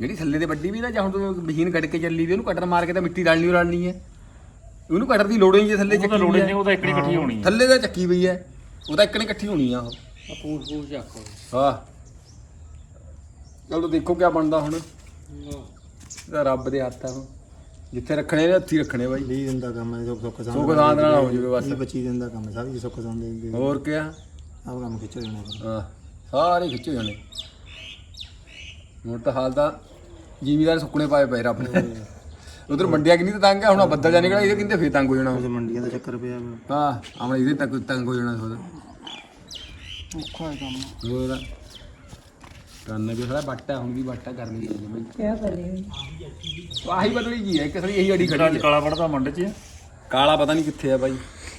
ਜਿਹੜੀ ਥੱਲੇ ਤੇ ਵੱਡੀ ਵੀ ਨਾ ਜਾਂ ਹੁਣ ਤੂੰ ਮਸ਼ੀਨ ਕੱਢ ਕੇ ਚੱਲੀ ਵੀ ਉਹਨੂੰ ਕਟਰ ਮਾਰ ਕੇ ਤਾਂ ਮਿੱਟੀ ਰਲਣੀ ਓ ਰਲਣੀ ਹੈ। ਉਹਨੂੰ ਕਟਰ ਦੀ ਲੋੜ ਹੀ ਨਹੀਂ ਜੇ ਥੱਲੇ ਉਹਦਾ ਚੱਕੀ ਲੋੜ ਹੋਈ ਨਹੀਂ ਹੈ ਉਹਦਾ ਇੱਕੜੀ ਇਕੱਠੀ ਹੋਣੀ ਹੈ। ਥੱਲੇ ਤਾਂ ਚੱਕੀ ਪਈ ਹੈ। ਉਹਦਾ ਇੱਕ ਨੇ ਇਕੱਠੀ ਹੋਣੀ ਆ ਉਹ। ਪੂਛ ਪੂਛ ਚੱਕੋ। ਹਾਂ। ਚਲੋ ਦੇਖੋ ਕੀ ਬਣਦਾ ਹੁਣ। ਇਹਦਾ ਰੱਬ ਦੇ ਹੱਥ ਆ ਹੁਣ। ਜਿੱਥੇ ਰੱਖਣੇ ਨੇ ਉੱਥੇ ਹੀ ਰੱਖਣੇ ਬਾਈ। 20 ਦਿਨ ਦਾ ਕੰਮ ਹੈ ਜੋ ਸੁੱਕ ਸਾਂ ਸੁੱਖ ਸਾਂਦ ਨਾਲ ਹੋ ਜਾਵੇ ਬਸ। 25 ਦਿਨ ਦਾ ਕੰਮ ਸਭ ਜੀ ਸੁੱਕ ਸਾਂ ਦੇ। ਹੋਰ ਕਿਆ? ਆਹ ਕੰਮ ਖਿੱਚ ਜਾਣਾ ਫਿਰ। ਹਾਂ ਸਾਰੇ ਖਿੱਚੇ ਜਾਣੇ। ਹੁਣ ਤਾਂ ਹਾਲ ਤਾਂ ਜ਼ਿਮੀਦਾਰ ਸੁੱਕਣੇ ਪਾਏ ਪਏ ਰੱਬ ਨੇ। ਉਧਰ ਮੰਡੀਆਂ ਕਿੰਨੀ ਤਾਂ ਤੰਗ ਆ ਹੁਣ ਬੱਦਲ ਜਾ ਨਿਕਲਿਆ ਇਹਦੇ ਕਿੰਦੇ ਫੇਰ ਤੰਗ ਹੋ ਜਾਣਾ ਉਸ ਮੰਡੀਆਂ ਦਾ ਚੱਕਰ ਪਿਆ ਵਾ। ਹਾਂ ਆਮਣੇ ਇਹਦੇ ਤੱਕ ਤੰਗ ਹੋ ਜਾਣਾ ਥੋੜਾ ਔਖਾ ਹੈ ਕੰਮ। ਹੋਰ ਕਰਨਾ ਵੀ ਥੋੜਾ ਬੱਟਾ ਹੁਣ ਵੀ ਬੱਟਾ ਕਰਨੀ ਚਾਹੀਦੀ ਬਈ ਕਿਆ ਕਰੇ ਆਹੀ ਬਦਲੀ ਜੀ ਹੈ ਇੱਕ ਥੋੜੀ ਇਹੀ ਅੜੀ ਜਿਹੜਾ ਖੜੀ ਅੱਜ ਹੈ ਕਾਲਾ ਵੜਦਾ ਮੰਡ 'ਚ ਕਾਲਾ ਪਤਾ ਨਹੀਂ ਕਿੱਥੇ ਆ ਬਾਈ।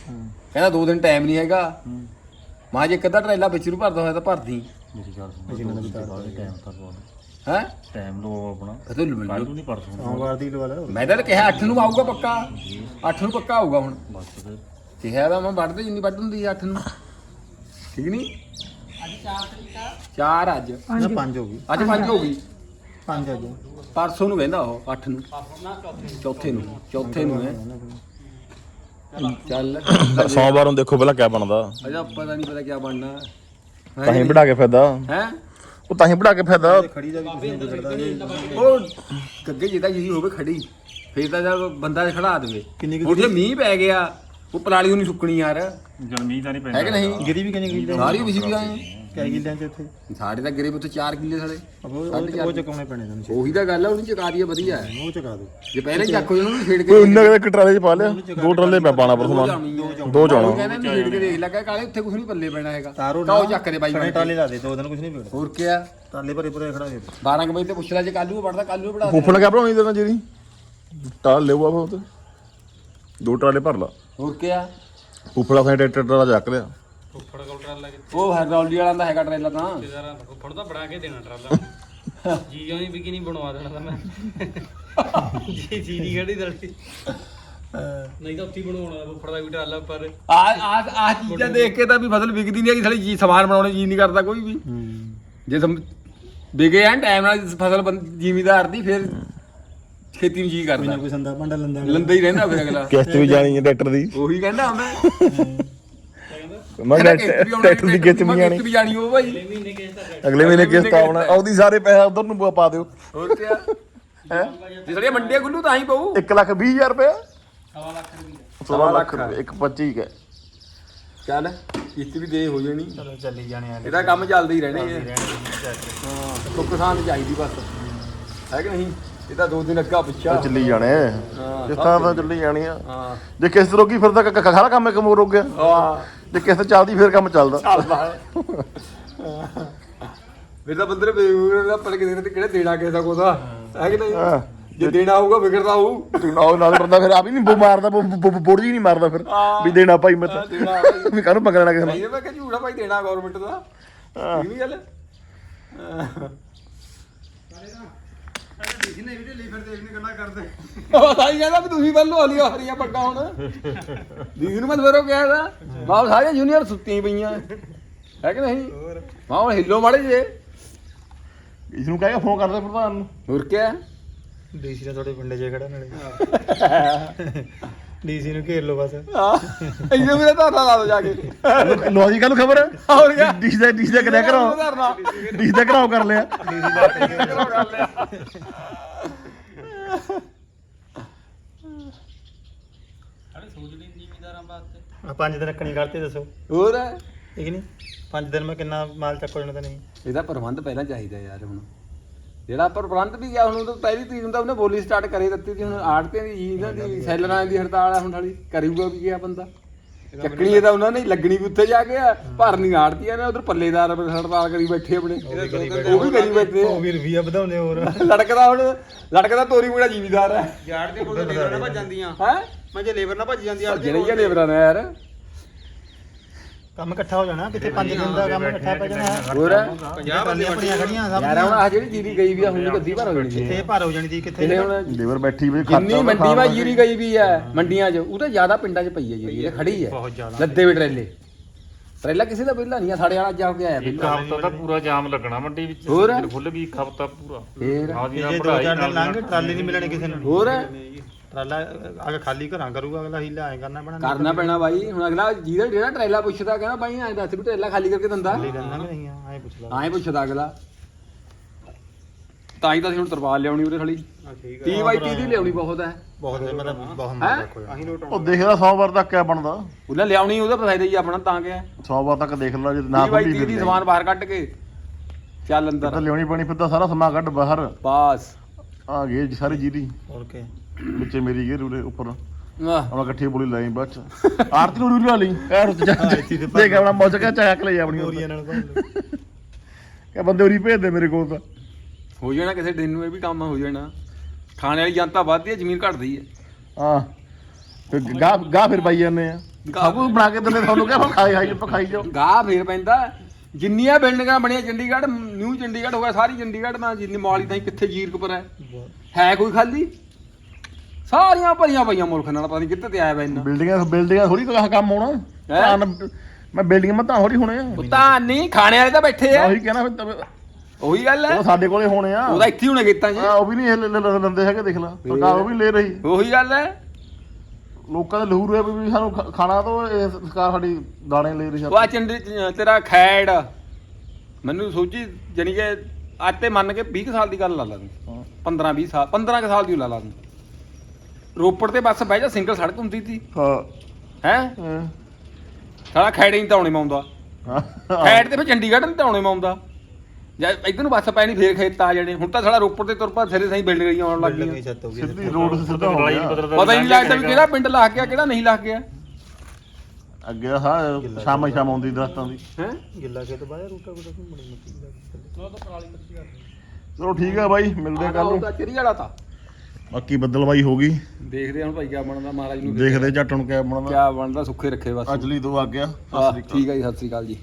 ਕਹਿੰਦਾ ਦੋ ਦਿਨ ਟਾਈਮ ਨਹੀਂ ਹੈਗਾ। ਮਾਂ ਜੇ ਇੱਕ ਅੱਧਾ ਟਰੇਲਾ ਵਿੱਚ ਨੂੰ ਭਰਦਾ ਹੋਇਆ ਤਾਂ ਭਰਦੀ। ਮੇਰੀ ਗੱਲ ਸੁਣ ਟਾਈਮ ਤਾਂ ਹੈ? ਟਾਈਮ ਲੋ ਆਪਣਾ। ਅਤੋਂ ਕੱਲ ਨੂੰ ਨਹੀਂ ਪਰਸੋਂ ਸੋਮਵਾਰ ਦੀ ਲਵਾ ਲਾ ਮੈਂ ਤਾਂ ਕਿਹਾ 8 ਨੂੰ ਆਊਗਾ ਪੱਕਾ। 8 ਨੂੰ ਪੱਕਾ ਆਊਗਾ ਹੁਣ। ਬਸ ਕਿਹਾ ਤਾਂ ਮੈਂ ਵੱਢਦੇ ਜਿੰਨੀ ਵੱਢ ਹੁੰਦੀ 8 ਨੂੰ। ਠੀਕ ਨਹੀਂ ਅੱਜ 4 ਤਰੀਕ 4 ਅੱਜ। ਨਾ ਪੰਜ ਹੋ ਗਈ। ਅੱਜ 5 ਹੋ ਗਈ? ਪੰਜ ਅੱਜ ਪਰਸੋਂ ਨੂੰ ਕਹਿੰਦਾ ਉਹ 8 ਨੂੰ। ਚੌਥੇ ਨੂੰ। ਚੌਥੇ ਨੂੰ ਹੈ। ਚੱਲ। ਸੋਮਵਾਰ ਨੂੰ ਦੇਖੋ ਪਹਿਲਾਂ ਕਿਆ ਬਣਦਾ। ਅਜਾ ਪਤਾ ਨਹੀਂ ਪਤਾ ਕੀ ਬਣਨਾ। ਤਾਂ ਹੀ ਵੜਾ ਕੇ ਫਾਇਦਾ ਹੈ? ਉਹ ਤਾਂ ਹੀ ਵੜਾ ਕੇ ਫਾਇਦਾ ਖੜੀ ਦਾ ਵੀ ਕਿਸੇ ਨੂੰ ਵਿਗੜਦਾ ਜੇ ਉਹ ਗੱਗੇ ਜਿੱਦਾਂ ਜਿਹੀ ਹੋਵੇ ਖੜੀ। ਫੇਰ ਤਾਂ ਜਦ ਬੰਦਾ ਖੜਾ ਦੇਵੇ। ਕਿੰਨੀ ਜੇ ਮੀਂਹ ਪੈ ਗਿਆ। ਉਹ ਪਲਾਲੀ ਨੂੰ ਨਹੀਂ ਸੁੱਕਣੀ ਯਾਰ। ਜਨਮੀ ਤਾਂ ਨਹੀਂ ਪੈਂਦਾ। ਹੈ ਕਿ ਨਹੀਂ? ਗਿਰੀ ਵੀ ਕਿੰਨੀ ਕਿੱਲੇ ਸਾਰੀ ਵਿਛੀ ਵੀ ਆਏ ਕਿਆ ਕਿੱਲਿਆਂ ਚ ਉੱਥੇ ਸਾਡੇ ਤਾਂ ਗਰੇ ਉੱਤੇ 4 ਕਿੱਲੇ ਸਾਲੇ ਉਹ ਉਹ- ਉਹ ਚਕਾਉਣੇ ਪੈਣੇ ਤੁਹਾਨੂੰ। ਉਹੀ ਤਾਂ ਗੱਲ ਆ ਉਹਨੂੰ ਚਕਾ ਦਈਏ ਵਧੀਆ ਹੈ। ਉਹ ਚਕਾ ਦੋ ਜੇ ਪਹਿਲੇ ਚੱਕ ਹੋ ਜਾਣਾ ਉਹਨੂੰ ਛੇੜ ਕੇ ਕੋਈ ਉਹਨਾਂ ਦੇ ਟਰਾਲੇ 'ਚ ਪਾ ਲਿਆ ਦੋ ਟਰਾਲੇ ਮੈਂ ਪਾਣਾ ਪਰ ਸਮਾਨ। ਦੋ ਉਹ ਚਾਉਣਾ ਕਹਿੰਦੇ ਨੇ ਛੇੜ ਕੇ ਦੇਖ ਲੱਗਾ ਕਾਲੇ ਉੱਥੇ ਕੁਝ ਨਹੀਂ ਪੱਲੇ ਪੈਣਾ ਹੈਗਾ। ਤਾਰੋ ਤਾਂ ਉਹ ਚੱਕ ਦੇ ਬਾਈ ਸਣੇ ਟਾਲੇ ਲਾ ਦੇ ਦੋ ਦਿਨ ਕੁਝ ਨਹੀਂ ਵਿਗੜਦਾ ਹੋਰ ਕਿਆ? ਟਾਲੇ ਭਰੇ ਭਰੇ ਖੜਾ ਦੇ। 12 ਵਜੇ ਤੇ ਪੁੱਛ ਲੈ ਜੇ ਕੱਲੂ ਪੜਦਾ ਕੱਲੂ ਪੜਾ ਫੁੱਫੜ ਕਿਆ ਬਣਾਉਣੀ ਦੇਣਾ ਜਿਹੜੀ ਟਾਲ ਲਿਓ ਬਹੁਤ ਦੋ ਟਰਾਲੇ ਭਰ ਲਾ। ਹੋਰ ਫੁੱਫੜਾ ਟਰੈਕਟਰ ਟਰਾਲਾ ਚੱਕ ਲਿਆ। ਫੁੱਫੜ ਕੋਲ ਟਰਾਲਾ ਕਿੱਥੇ? ਉਹ ਹੈਡਰੋਲੀ ਵਾਲਾ ਦਾ ਹੈਗਾ ਟਰੇਲਾ ਤਾਂ। ਜਰਾ ਫੁੱਫੜ ਤਾਂ ਬਣਾ ਕੇ ਦੇਣਾ ਟਰਾਲਾ। ਜੀਓ ਹੀ ਬਿਕੀ ਨਹੀਂ ਬਣਵਾ ਦੇਣਾ ਤਾਂ ਮੈਂ। ਜੀ ਜੀ ਦੀ ਗੜੀ ਦਲਦੀ ਨਹੀਂ ਤਾਂ ਉੱਥੇ ਹੀ ਬਣਾਉਣਾ ਫੁੱਫੜ ਦਾ ਵੀ ਟਰਾਲਾ ਪਰ ਆ ਆ ਆ ਚੀਜ਼ਾਂ ਦੇਖ ਕੇ ਤਾਂ ਵੀ ਫਸਲ ਵਿਕਦੀ ਨਹੀਂ ਹੈਗੀ ਸਾਲੀ ਜੀ ਸਮਾਨ ਬਣਾਉਣੇ ਜੀ ਨਹੀਂ ਕਰਦਾ ਕੋਈ ਵੀ। ਜੇ ਸਮ ਟਾਈਮ ਨਾਲ ਫਸਲ ਜ਼ਿਮੀਦਾਰ ਦੀ ਫਿਰ ਖੇਤੀ ਨੂੰ ਜੀ ਕਰਦਾ। ਕੋਈ ਸੰਦਾ ਪੰਡਾ ਲੰਦਾ ਲੰਦਾ ਹੀ ਰਹਿੰਦਾ ਫਿਰ ਅਗਲਾ। ਕਿਸ਼ਤ ਵੀ ਜਾਣੀ ਹੈ ਟਰੈਕਟਰ ਦੀ। ਉਹੀ ਕਹਿੰਦਾ ਹੁੰਦਾ। ਮੈਂ ਟਰੈਕਟਰ ਦੀ ਕਿਸ਼ਤ ਵੀ ਜਾਣੀ ਵੀ ਜਾਣੀ ਉਹ ਭਾਈ। ਅਗਲੇ ਮਹੀਨੇ ਕਿਸ਼ਤ ਆਉਣਾ ਉਹਦੀ ਸਾਰੇ ਪੈਸੇ ਉਧਰ ਨੂੰ ਪਾ ਦਿਓ। ਹੋਰ ਕੀ ਹੈ? ਜੇ ਮੰਡੀਆਂ ਖੁੱਲੂ ਤਾਂ ਹੀ ਪਊ। 1 ਲੱਖ 20 ਹਜ਼ਾਰ ਰੁਪਏ। ਸਵਾ ਲੱਖ ਰੁਪਏ ਇੱਕ 25 ਹੈ। ਚੱਲ ਕਿਸ਼ਤ ਵੀ ਦੇ ਹੋ ਜਾਣੀ। ਚਲੋ ਚੱਲੀ ਜਾਣੇ ਆ। ਇਹਦਾ ਕੰਮ ਚੱਲਦੇ ਹੀ ਰਹਿਣੇ ਹੈ ਹਾਂ ਸੁੱਖ ਸਾਂਦ ਚਾਹੀਦੀ ਬਸ। ਹੈ ਕਿ ਨਹੀਂ? ਇਹ ਤਾਂ ਦੋ ਦਿਨ ਅੱਗਾ ਪਿੱਛਾ। ਚੱਲੀ ਜਾਣੇ। ਹਾਂ, ਕਿਸ਼ਤਾਂ ਤਾਂ ਚੱਲੀ ਜਾਣੀਆਂ। ਹਾਂ। ਜੇ ਕਿਸ਼ਤ ਰੋਗੀ ਫਿਰ ਤਾਂ ਖਾਰਾ ਕੰਮ ਇੱਕ ਮੋਰ ਰੁਕ ਗਿਆ। ਆ ਜੇ ਕਿਸ਼ਤ ਚੱਲਦੀ ਫਿਰ ਕੰਮ ਚੱਲਦਾ। ਤਾਂ ਬੰਦੇ ਨੇ ਦਾ ਪਲ ਕੇ ਦੇਖਦੇ ਕਿਹੜੇ ਦੇਣਾ ਕਿਸੇ ਕੋਦਾ ਹੈ ਕਿ ਨਹੀਂ? ਹਾਂ। ਜੇ ਦੇਣਾ ਹੋਊਗਾ ਵਿਗੜਦਾ ਹੋਊ। ਤੂੰ ਨਾਲ ਨਾਲ ਬੰਦਾ ਫਿਰ ਆ ਵੀ ਨਹੀਂ ਮਾਰਦਾ ਬੋੜ ਨਹੀਂ ਮਾਰਦਾ ਫਿਰ। ਵੀ ਦੇਣਾ ਭਾਈ ਮੈਂ ਤਾਂ। ਦੇਣਾ। ਵੀ ਕਾਹਨੂੰ ਪਕੜਨਾ ਕਿਸੇ ਨੂੰ ਨਹੀਂ ਮੈਂ ਕਿ ਝੂਠਾ ਭਾਈ ਦੇਣਾ ਗਵਰਨਮੈਂਟ ਦਾ। ਠੀਕ ਨਹੀਂ ਗੱਲ? ਉਹ ਸਾਈ ਕਹਿੰਦਾ ਵੀ ਤੁਸੀਂ ਵੱਲੋਂ ਹਲੀਓ ਹਰੀਆਂ ਪੱਗਾਂ ਹੁਣ। ਦੀਦੀ ਨੂੰ ਮੈਂ ਫੇਰੋ ਕਿਹਾ ਦਾ ਮਾਂ ਸਾਰੇ ਜੂਨੀਅਰ ਸੁੱਤੀਆਂ ਪਈਆਂ। ਹੈ ਕਿ ਨਹੀਂ? ਮਾਂ ਹੁਣ ਹਿੱਲੋ ਮਾੜੇ ਜੇ ਇਸ ਨੂੰ ਕਹੇਗਾ ਫੋਨ ਕਰਦੇ ਪ੍ਰਧਾਨ ਨੂੰ। ਹੋਰ ਕਿਆ? ਡੀਸੀ ਨੇ ਤੁਹਾਡੇ ਪਿੰਡੇ 'ਚ ਖੜਾ ਨਾਲੇ। ਡੀਸੀ ਨੂੰ ਘੇਰ ਲਓ ਬਸ। ਹਾਂ ਇਹਨੇ ਮੇਰੇ ਤਾਂ ਲਾ ਦੋ ਜਾ ਕੇ। ਲੋਜੀ ਕੱਲ ਖਬਰ? ਹੋਰ ਕਿਆ ਡੀਸ ਦਾ ਡੀਸ ਦਾ ਕਰਿਆ ਕਰਾਓ ਧਰਨਾ? ਡੀਸ ਦਾ ਕਰਾਓ ਕਰ ਲਿਆ। ਆ ਪੰਜ ਦਿਨ ਰੱਖਣੀ ਗਲਤੀ ਦੱਸੋ। ਹੋਰ? ਠੀਕ ਨਹੀਂ ਪੰਜ ਦਿਨ ਮੈਂ ਕਿੰਨਾ ਮਾਲ ਚੱਕ ਹੋ ਜਾਣਾ ਤਾਂ ਨਹੀਂ। ਇਹਦਾ ਪ੍ਰਬੰਧ ਪਹਿਲਾਂ ਚਾਹੀਦਾ ਯਾਰ ਹੁਣ। ਜਿਹੜਾ ਪ੍ਰਬੰਧ ਵੀ ਗਿਆ ਹੁਣ ਉਹ ਤਾਂ ਪਹਿਲੀ ਤਰੀਕ ਨੂੰ ਤਾਂ ਉਹਨੇ ਬੋਲੀ ਸਟਾਰਟ ਕਰੀ ਦਿੱਤੀ ਸੀ ਹੁਣ ਆੜਤੇ ਦੀ ਜੀ ਇਹਨਾਂ ਦੀ ਸੈਲਰਾਂ ਦੀ ਹੜਤਾਲ ਆ ਹੁਣ ਵਾਲੀ ਕਰੂਗਾ ਵੀ ਗਿਆ ਬੰਦਾ। ਚੱਕਣੀ ਇਹਦਾ ਉਹਨਾਂ ਨੇ ਲੱਗਣੀ ਵੀ ਉੱਥੇ ਜਾ ਕੇ ਆ ਭਰਨੀ ਆੜਤੀਆਂ ਨੇ ਉਧਰ ਪੱਲੇਦਾਰ ਹੜਤਾਲ ਕਰੀ ਬੈਠੇ ਆਪਣੇ। ਉਹ ਵੀ ਕਰੀ ਬੈਠੇ। ਉਹ ਵੀ ਰੁਪਈਆ ਵਧਾਉਂਦੇ ਹੋਰ। ਲੜਕਦਾ ਹੁਣ ਲੜਕਦਾ ਤੋਰੀ ਮੁੰਡਾ ਜ਼ਿਮੀਦਾਰ ਹੈ। ਯਾਰ ਦੇ ਕੋਲ ਲੇਬਰ ਨਾ ਭੱਜ ਜਾਂਦੀਆਂ। ਹੈ? ਮੈਂ ਜੇ ਲੇਬਰ ਨਾ ਭੱਜ ਜਾਂਦੀ ਆ ਜਿਹੜੇ ਹੀ ਲੇਬਰਾਂ ਨੇ ਯਾਰ। ਕੰਮ ਇਕੱਠਾ ਹੋ ਜਾਣਾ ਕਿਤੇ ਪੰਜ ਦਿਨ ਦਾ ਕੰਮ ਇਕੱਠਾ ਪੈ ਜਾਣਾ ਹੋਰ? 50 ਬੰਦੇ ਆਪਣੀਆਂ ਖੜੀਆਂ ਸਭ। ਯਾਰ ਹੁਣ ਆ ਜਿਹੜੀ ਜੀਰੀ ਗਈ ਵੀ ਆ ਹੁਣ ਗੱਦੀ ਭਰ ਹੋ ਜਾਣੀ ਕਿੱਥੇ ਸੀ ਭਰ ਹੋ ਜਾਣੀ ਸੀ ਕਿੱਥੇ ਇਹਨੇ ਹੁਣ ਲੇਬਰ ਬੈਠੀ ਵੀ ਜਿੰਨੀ ਮੰਡੀ ਵਾ ਜੀਰੀ ਗਈ ਵੀ ਹੈ ਮੰਡੀਆਂ 'ਚ ਉਹ ਤਾਂ ਜ਼ਿਆਦਾ ਪਿੰਡਾਂ 'ਚ ਪਈ ਹੈ ਜੀਰੀ ਇਹ ਖੜੀ ਹੈ। ਬਹੁਤ ਜ਼ਿਆਦਾ। ਲੱਦੇ ਵੀ ਟਰੇਲੇ। ਟਰੇਲਾ ਕਿਸੇ ਦਾ ਪਹਿਲਾਂ ਨਹੀਂ ਆ ਸਾਡੇ ਵਾਲਾ ਜਾ ਕੇ ਆਇਆ ਇੱਕ ਪਹਿਲਾਂ। ਹਫਤਾ ਤਾਂ ਪੂਰਾ ਜਾਮ ਲੱਗਣਾ ਮੰਡੀ ਵਿੱਚ। ਹੋਰ? ਫਿਰ ਖੁੱਲ ਗਈ ਇੱਕ ਹਫਤਾ ਪੂਰਾ। ਫੇਰ? ਆਦੀ ਜੇ ਨਾਲ ਦੋ ਪੜਾਈ ਚਾਰ ਦਿਨ ਨਾਲ ਲੰਘ ਟਰਾਲੀ ਨਹੀਂ ਮਿਲਣੀ ਕਿਸੇ ਨੂੰ। ਹੋਰ? ਟਰਾਲਾ ਅਗਰ ਖਾਲੀ ਘਰਾਂ ਕਰੂਗਾ ਅਗਲਾ ਹੀਲਾ ਐ ਕਰਨਾ ਪੈਣਾ ਕਰਨਾ ਪੈਣਾ ਬਾਈ। ਹੁਣ ਅਗਲਾ ਜਿਹਦਾ ਜਿਹੜਾ ਟਰੇਲਾ ਪੁੱਛਦਾ ਕਹਿੰਦਾ ਬਾਈ ਐਂ ਦੱਸ ਵੀ ਟਰੇਲਾ ਖਾਲੀ ਕਰਕੇ ਦਿੰਦਾ। ਖਾਲੀ ਕਰਨਾ ਕਿ ਨਹੀਂ ਐ ਪੁੱਛ ਲਾ ਐਂ ਪੁੱਛਦਾ ਅਗਲਾ। ਤਾਂ ਹੀ ਤਾਂ ਅਸੀਂ ਹੁਣ ਤਰਪਾਲ ਲਿਆਉਣੀ ਉਹਦੇ ਥਲੀ। 30 ਬਾਈ 30 ਦੀ ਲਿਆਉਣੀ ਬਹੁਤ ਹੈ। ਬਹੁਤ ਮਤਲਬ ਬਹੁਤ ਹੈਂ? ਮਜ਼ਾ ਕੋਈ ਉਹ ਦੇਖਦਾ 100 ਵਾਰ ਤੱਕ ਕਿਆ ਬਣਦਾ? ਉਹਨੇ ਲਿਆਉਣੀ ਉਹਦਾ ਫਾਇਦਾ ਹੀ ਆਪਣਾ ਤਾਂ ਕਿ 100 ਵਾਰ ਤੱਕ ਦੇਖ ਲਾ ਜੇ ਨਾ 30 ਬਾਈ ਖੁੱਲੀ 30 ਦੀ ਸਮਾਨ ਬਾਹਰ ਕੱਢ ਕੇ ਚੱਲ ਤਾਂ ਅੰਦਰ ਲਿਆਉਣੀ ਪੈਣੀ ਫਿਰ ਤਾਂ ਸਾਰਾ ਸਮਾਂ ਕੱਢ ਬਾਹਰ। ਬਾਸ। ਆ ਗਏ ਜੀ ਸਾਰੀ ਜੀਰੀ। ਹੋਰ ਕੀ। ਵਿੱਚੇ ਮੇਰੀ ਗਏ ਰੂਰੇ ਉੱਪਰ। ਆਹ, ਆਪਣਾ ਇਕੱਠੀ ਬੋਲੀ ਲਾਈ ਬਾਅਦ ਚ। ਆਰਤੀ ਨੂੰ ਰੂਰੀ ਲਈ। ਕਹਿ ਰੁੱਤ ਜਾ। ਦੇਖ ਆਪਣਾ ਮੌਜ ਕਾ ਚੱਕ ਲਈ ਆਪਣੀ ਹੋਰੀਆਂ ਨਾਲ ਕਿ ਬੰਦੇ ਉਰੀ ਭੇਜ ਦੇ ਮੇਰੇ ਕੋਲ ਤਾਂ। ਹੋ ਜਾਣਾ ਕਿਸੇ ਦਿਨ ਨੂੰ ਇਹ ਵੀ ਕੰਮ ਹੋ ਜਾਣਾ। ਖਾਣੇ ਵਾਲੀ ਜਨਤਾ ਵੱਧਦੀ ਹੈ ਜ਼ਮੀਨ ਘਟਦੀ ਹੈ। ਹਾਂ। ਫਿਰ ਗਾਹ ਗਾਹ ਫਿਰ ਪਾਈ ਜਾਂਦੇ ਆ। ਕੁਝ ਬਣਾ ਕੇ ਦਿੰਦੇ ਤੁਹਾਨੂੰ ਕਿਹਾ ਖਾਈ ਖਾਈ ਆਪਾਂ ਖਾਈ ਜਾਓ। ਗਾਹ ਫੇਰ ਪੈਂਦਾ। ਜਿੰਨੀਆਂ ਬਿਲਡਿੰਗਾਂ ਬਣੀਆਂ ਚੰਡੀਗੜ੍ਹ ਨਿਊ ਚੰਡੀਗੜ੍ਹ ਹੋ ਗਿਆ ਸਾਰੀ ਚੰਡੀਗੜ੍ਹ ਨਾਲ ਜਿੰਨੀ ਮੌਲੀ ਤਾਈਂ ਕਿੱਥੇ ਜੀਰਕਪੁਰ ਹੈ। ਹੈ ਕੋਈ ਖਾਲੀ? ਸਾਰੀਆਂ ਭਰੀਆਂ ਪਈਆਂ ਮੁਲਕ ਨਾਲ ਪਤਾ ਨਹੀਂ ਕਿੱਥੇ ਤੇ ਆਇਆ ਵਾ ਇੰਨਾ। ਬਿਲਡਿੰਗਾਂ ਬਿਲਡਿੰਗਾਂ ਥੋੜੀ ਕੰਮ ਹੋਣਾ। ਹੈਂ? ਤਾਂ ਮੈਂ ਬਿਲਡਿੰਗ ਮੈਂ ਤਾਂ ਥੋੜੀ ਹੋਣੇ ਆ। ਉਹ ਤਾਂ ਨਹੀਂ ਖਾਣੇ ਵਾਲੇ ਤਾਂ ਬੈਠੇ ਆ। ਉਹੀ ਕਹਿਣਾ ਫਿਰ ਤਾਂ- ਉਹੀ ਗੱਲ ਹੈ ਉਹ ਸਾਡੇ ਕੋਲੇ ਹੋਣੇ ਆ। ਉਹਦਾ ਇੱਥੇ ਹੀ ਹੋਣੇ 'ਚ। ਹਾਂ, ਉਹ ਵੀ ਨਹੀਂ ਇਹ ਲ- ਲ- ਲੈਂਦੇ ਹੈਗੇ ਦੇਖ ਲਾ। ਸਰਕਾਰ ਉਹ ਵੀ ਲੈ ਰਹੀ। ਉਹੀ ਗੱਲ ਹੈ ਲੋਕਾਂ ਦੇ ਲਹੂ ਰੁਏ ਵੀ ਸਾਨੂੰ ਖ- ਖਾਣਾ ਤੋਂ ਇਹ ਸਰਕਾਰ ਸਾਡੀ ਦਾਣੇ ਲੈ ਰਹੀ ਉਹ ਆ ਚੰਡੀ ਤੇਰਾ ਖੈੜ। ਮੈਨੂੰ ਸੋਚੀ ਜਾਣੀ ਕਿ ਅੱਜ ਤੇ ਮੰਨ ਕੇ 20 ਕੁ ਸਾਲ ਦੀ ਗੱਲ ਲਾ ਲਾ ਤੂੰ। 15 20 ਸਾਲ 15 ਕੁ ਸਾਲ ਦੀ ਲਾ ਲਾ ਤੂੰ। ਰੋਪੜ ਤੇ ਬੱਸ ਬਹਿ ਜਾ ਸਿੰਗਲ ਸੜਕ ਹੁੰਦੀ ਸੀ। ਹਾਂ। ਹੈ। ਸਾਲਾ ਖੈੜੇ ਨਹੀਂ ਤਾਉਣੇ ਮਾਉਂਦਾ। ਹਾਂ। ਖੈੜ ਤੇ ਫਿਰ ਚੰਡੀਗੜ੍ਹ ਨਹੀਂ ਤਾਉਣੇ ਮਾਉਂਦਾ। ਜਾਂ ਇਧਰ ਨੂੰ ਬੱਸ ਪੈਣੀ ਫੇਰ ਖੇਤ ਆ ਜਾਣੇ। ਹੁਣ ਤਾਂ ਸਾਲਾ ਰੋਪੜ ਤੇ ਤੁਰ ਪਾ ਸਿਰੇ ਸਾਈ ਬਿਲਡਿੰਗਾਂ ਆਉਣ ਲੱਗ ਲੱਗੀ ਗਈਆਂ। ਛੱਤ ਹੋ ਗਈ ਸਿੱਧੀ ਰੋਡ ਸਿੱਧਾ ਹੋ ਗਿਆ। ਪਤਾ ਹੀ ਨਹੀਂ ਲੱਗਦਾ ਵੀ ਕਿਹੜਾ ਪਿੰਡ ਲੱਗ ਗਿਆ ਕਿਹੜਾ ਨਹੀਂ ਲੱਗ ਗਿਆ। ਅੱਗੇ ਹਾਂ ਸ਼ਾਮ ਸ਼ਾਮ ਆਉਂਦੀ ਦਰਖਤਾਂ ਦੀ। ਹੈ? ਗਿੱਲਾ ਖੇਤ ਬਾਇਆ ਰੂਟਾ ਕੋਟਾ ਘੁੰਮਣੀ ਮੱਕੀ ਦਾ ਚਲੋ ਠੀਕ ਆ ਬਾਈ ਮਿਲਦੇ ਕੱਲ ਨੂੰ। ਚਰੀ ਵਾਲਾ ਤਾਂ। ਬਾਕੀ ਬੱਦਲਵਾਈ ਹੋ ਗਈ। ਦੇਖਦੇ ਹਾਂ ਹੁਣ ਭਾਈ ਕਿਆ ਬਣਦਾ ਮਹਾਰਾਜ ਨੂੰ ਦੇਖਦੇ ਝੱਟ ਨੂੰ ਕਿਆ ਬਣਦਾ। ਕਿਆ ਬਣਦਾ ਸੁੱਖੇ ਰੱਖੇ ਬਸ। ਅੱਜ ਲਈ ਦੋ ਆ ਗਿਆ। ਠੀਕ ਹੈ ਜੀ ਸਤਿ ਸ੍ਰੀ ਅਕਾਲ ਜੀ।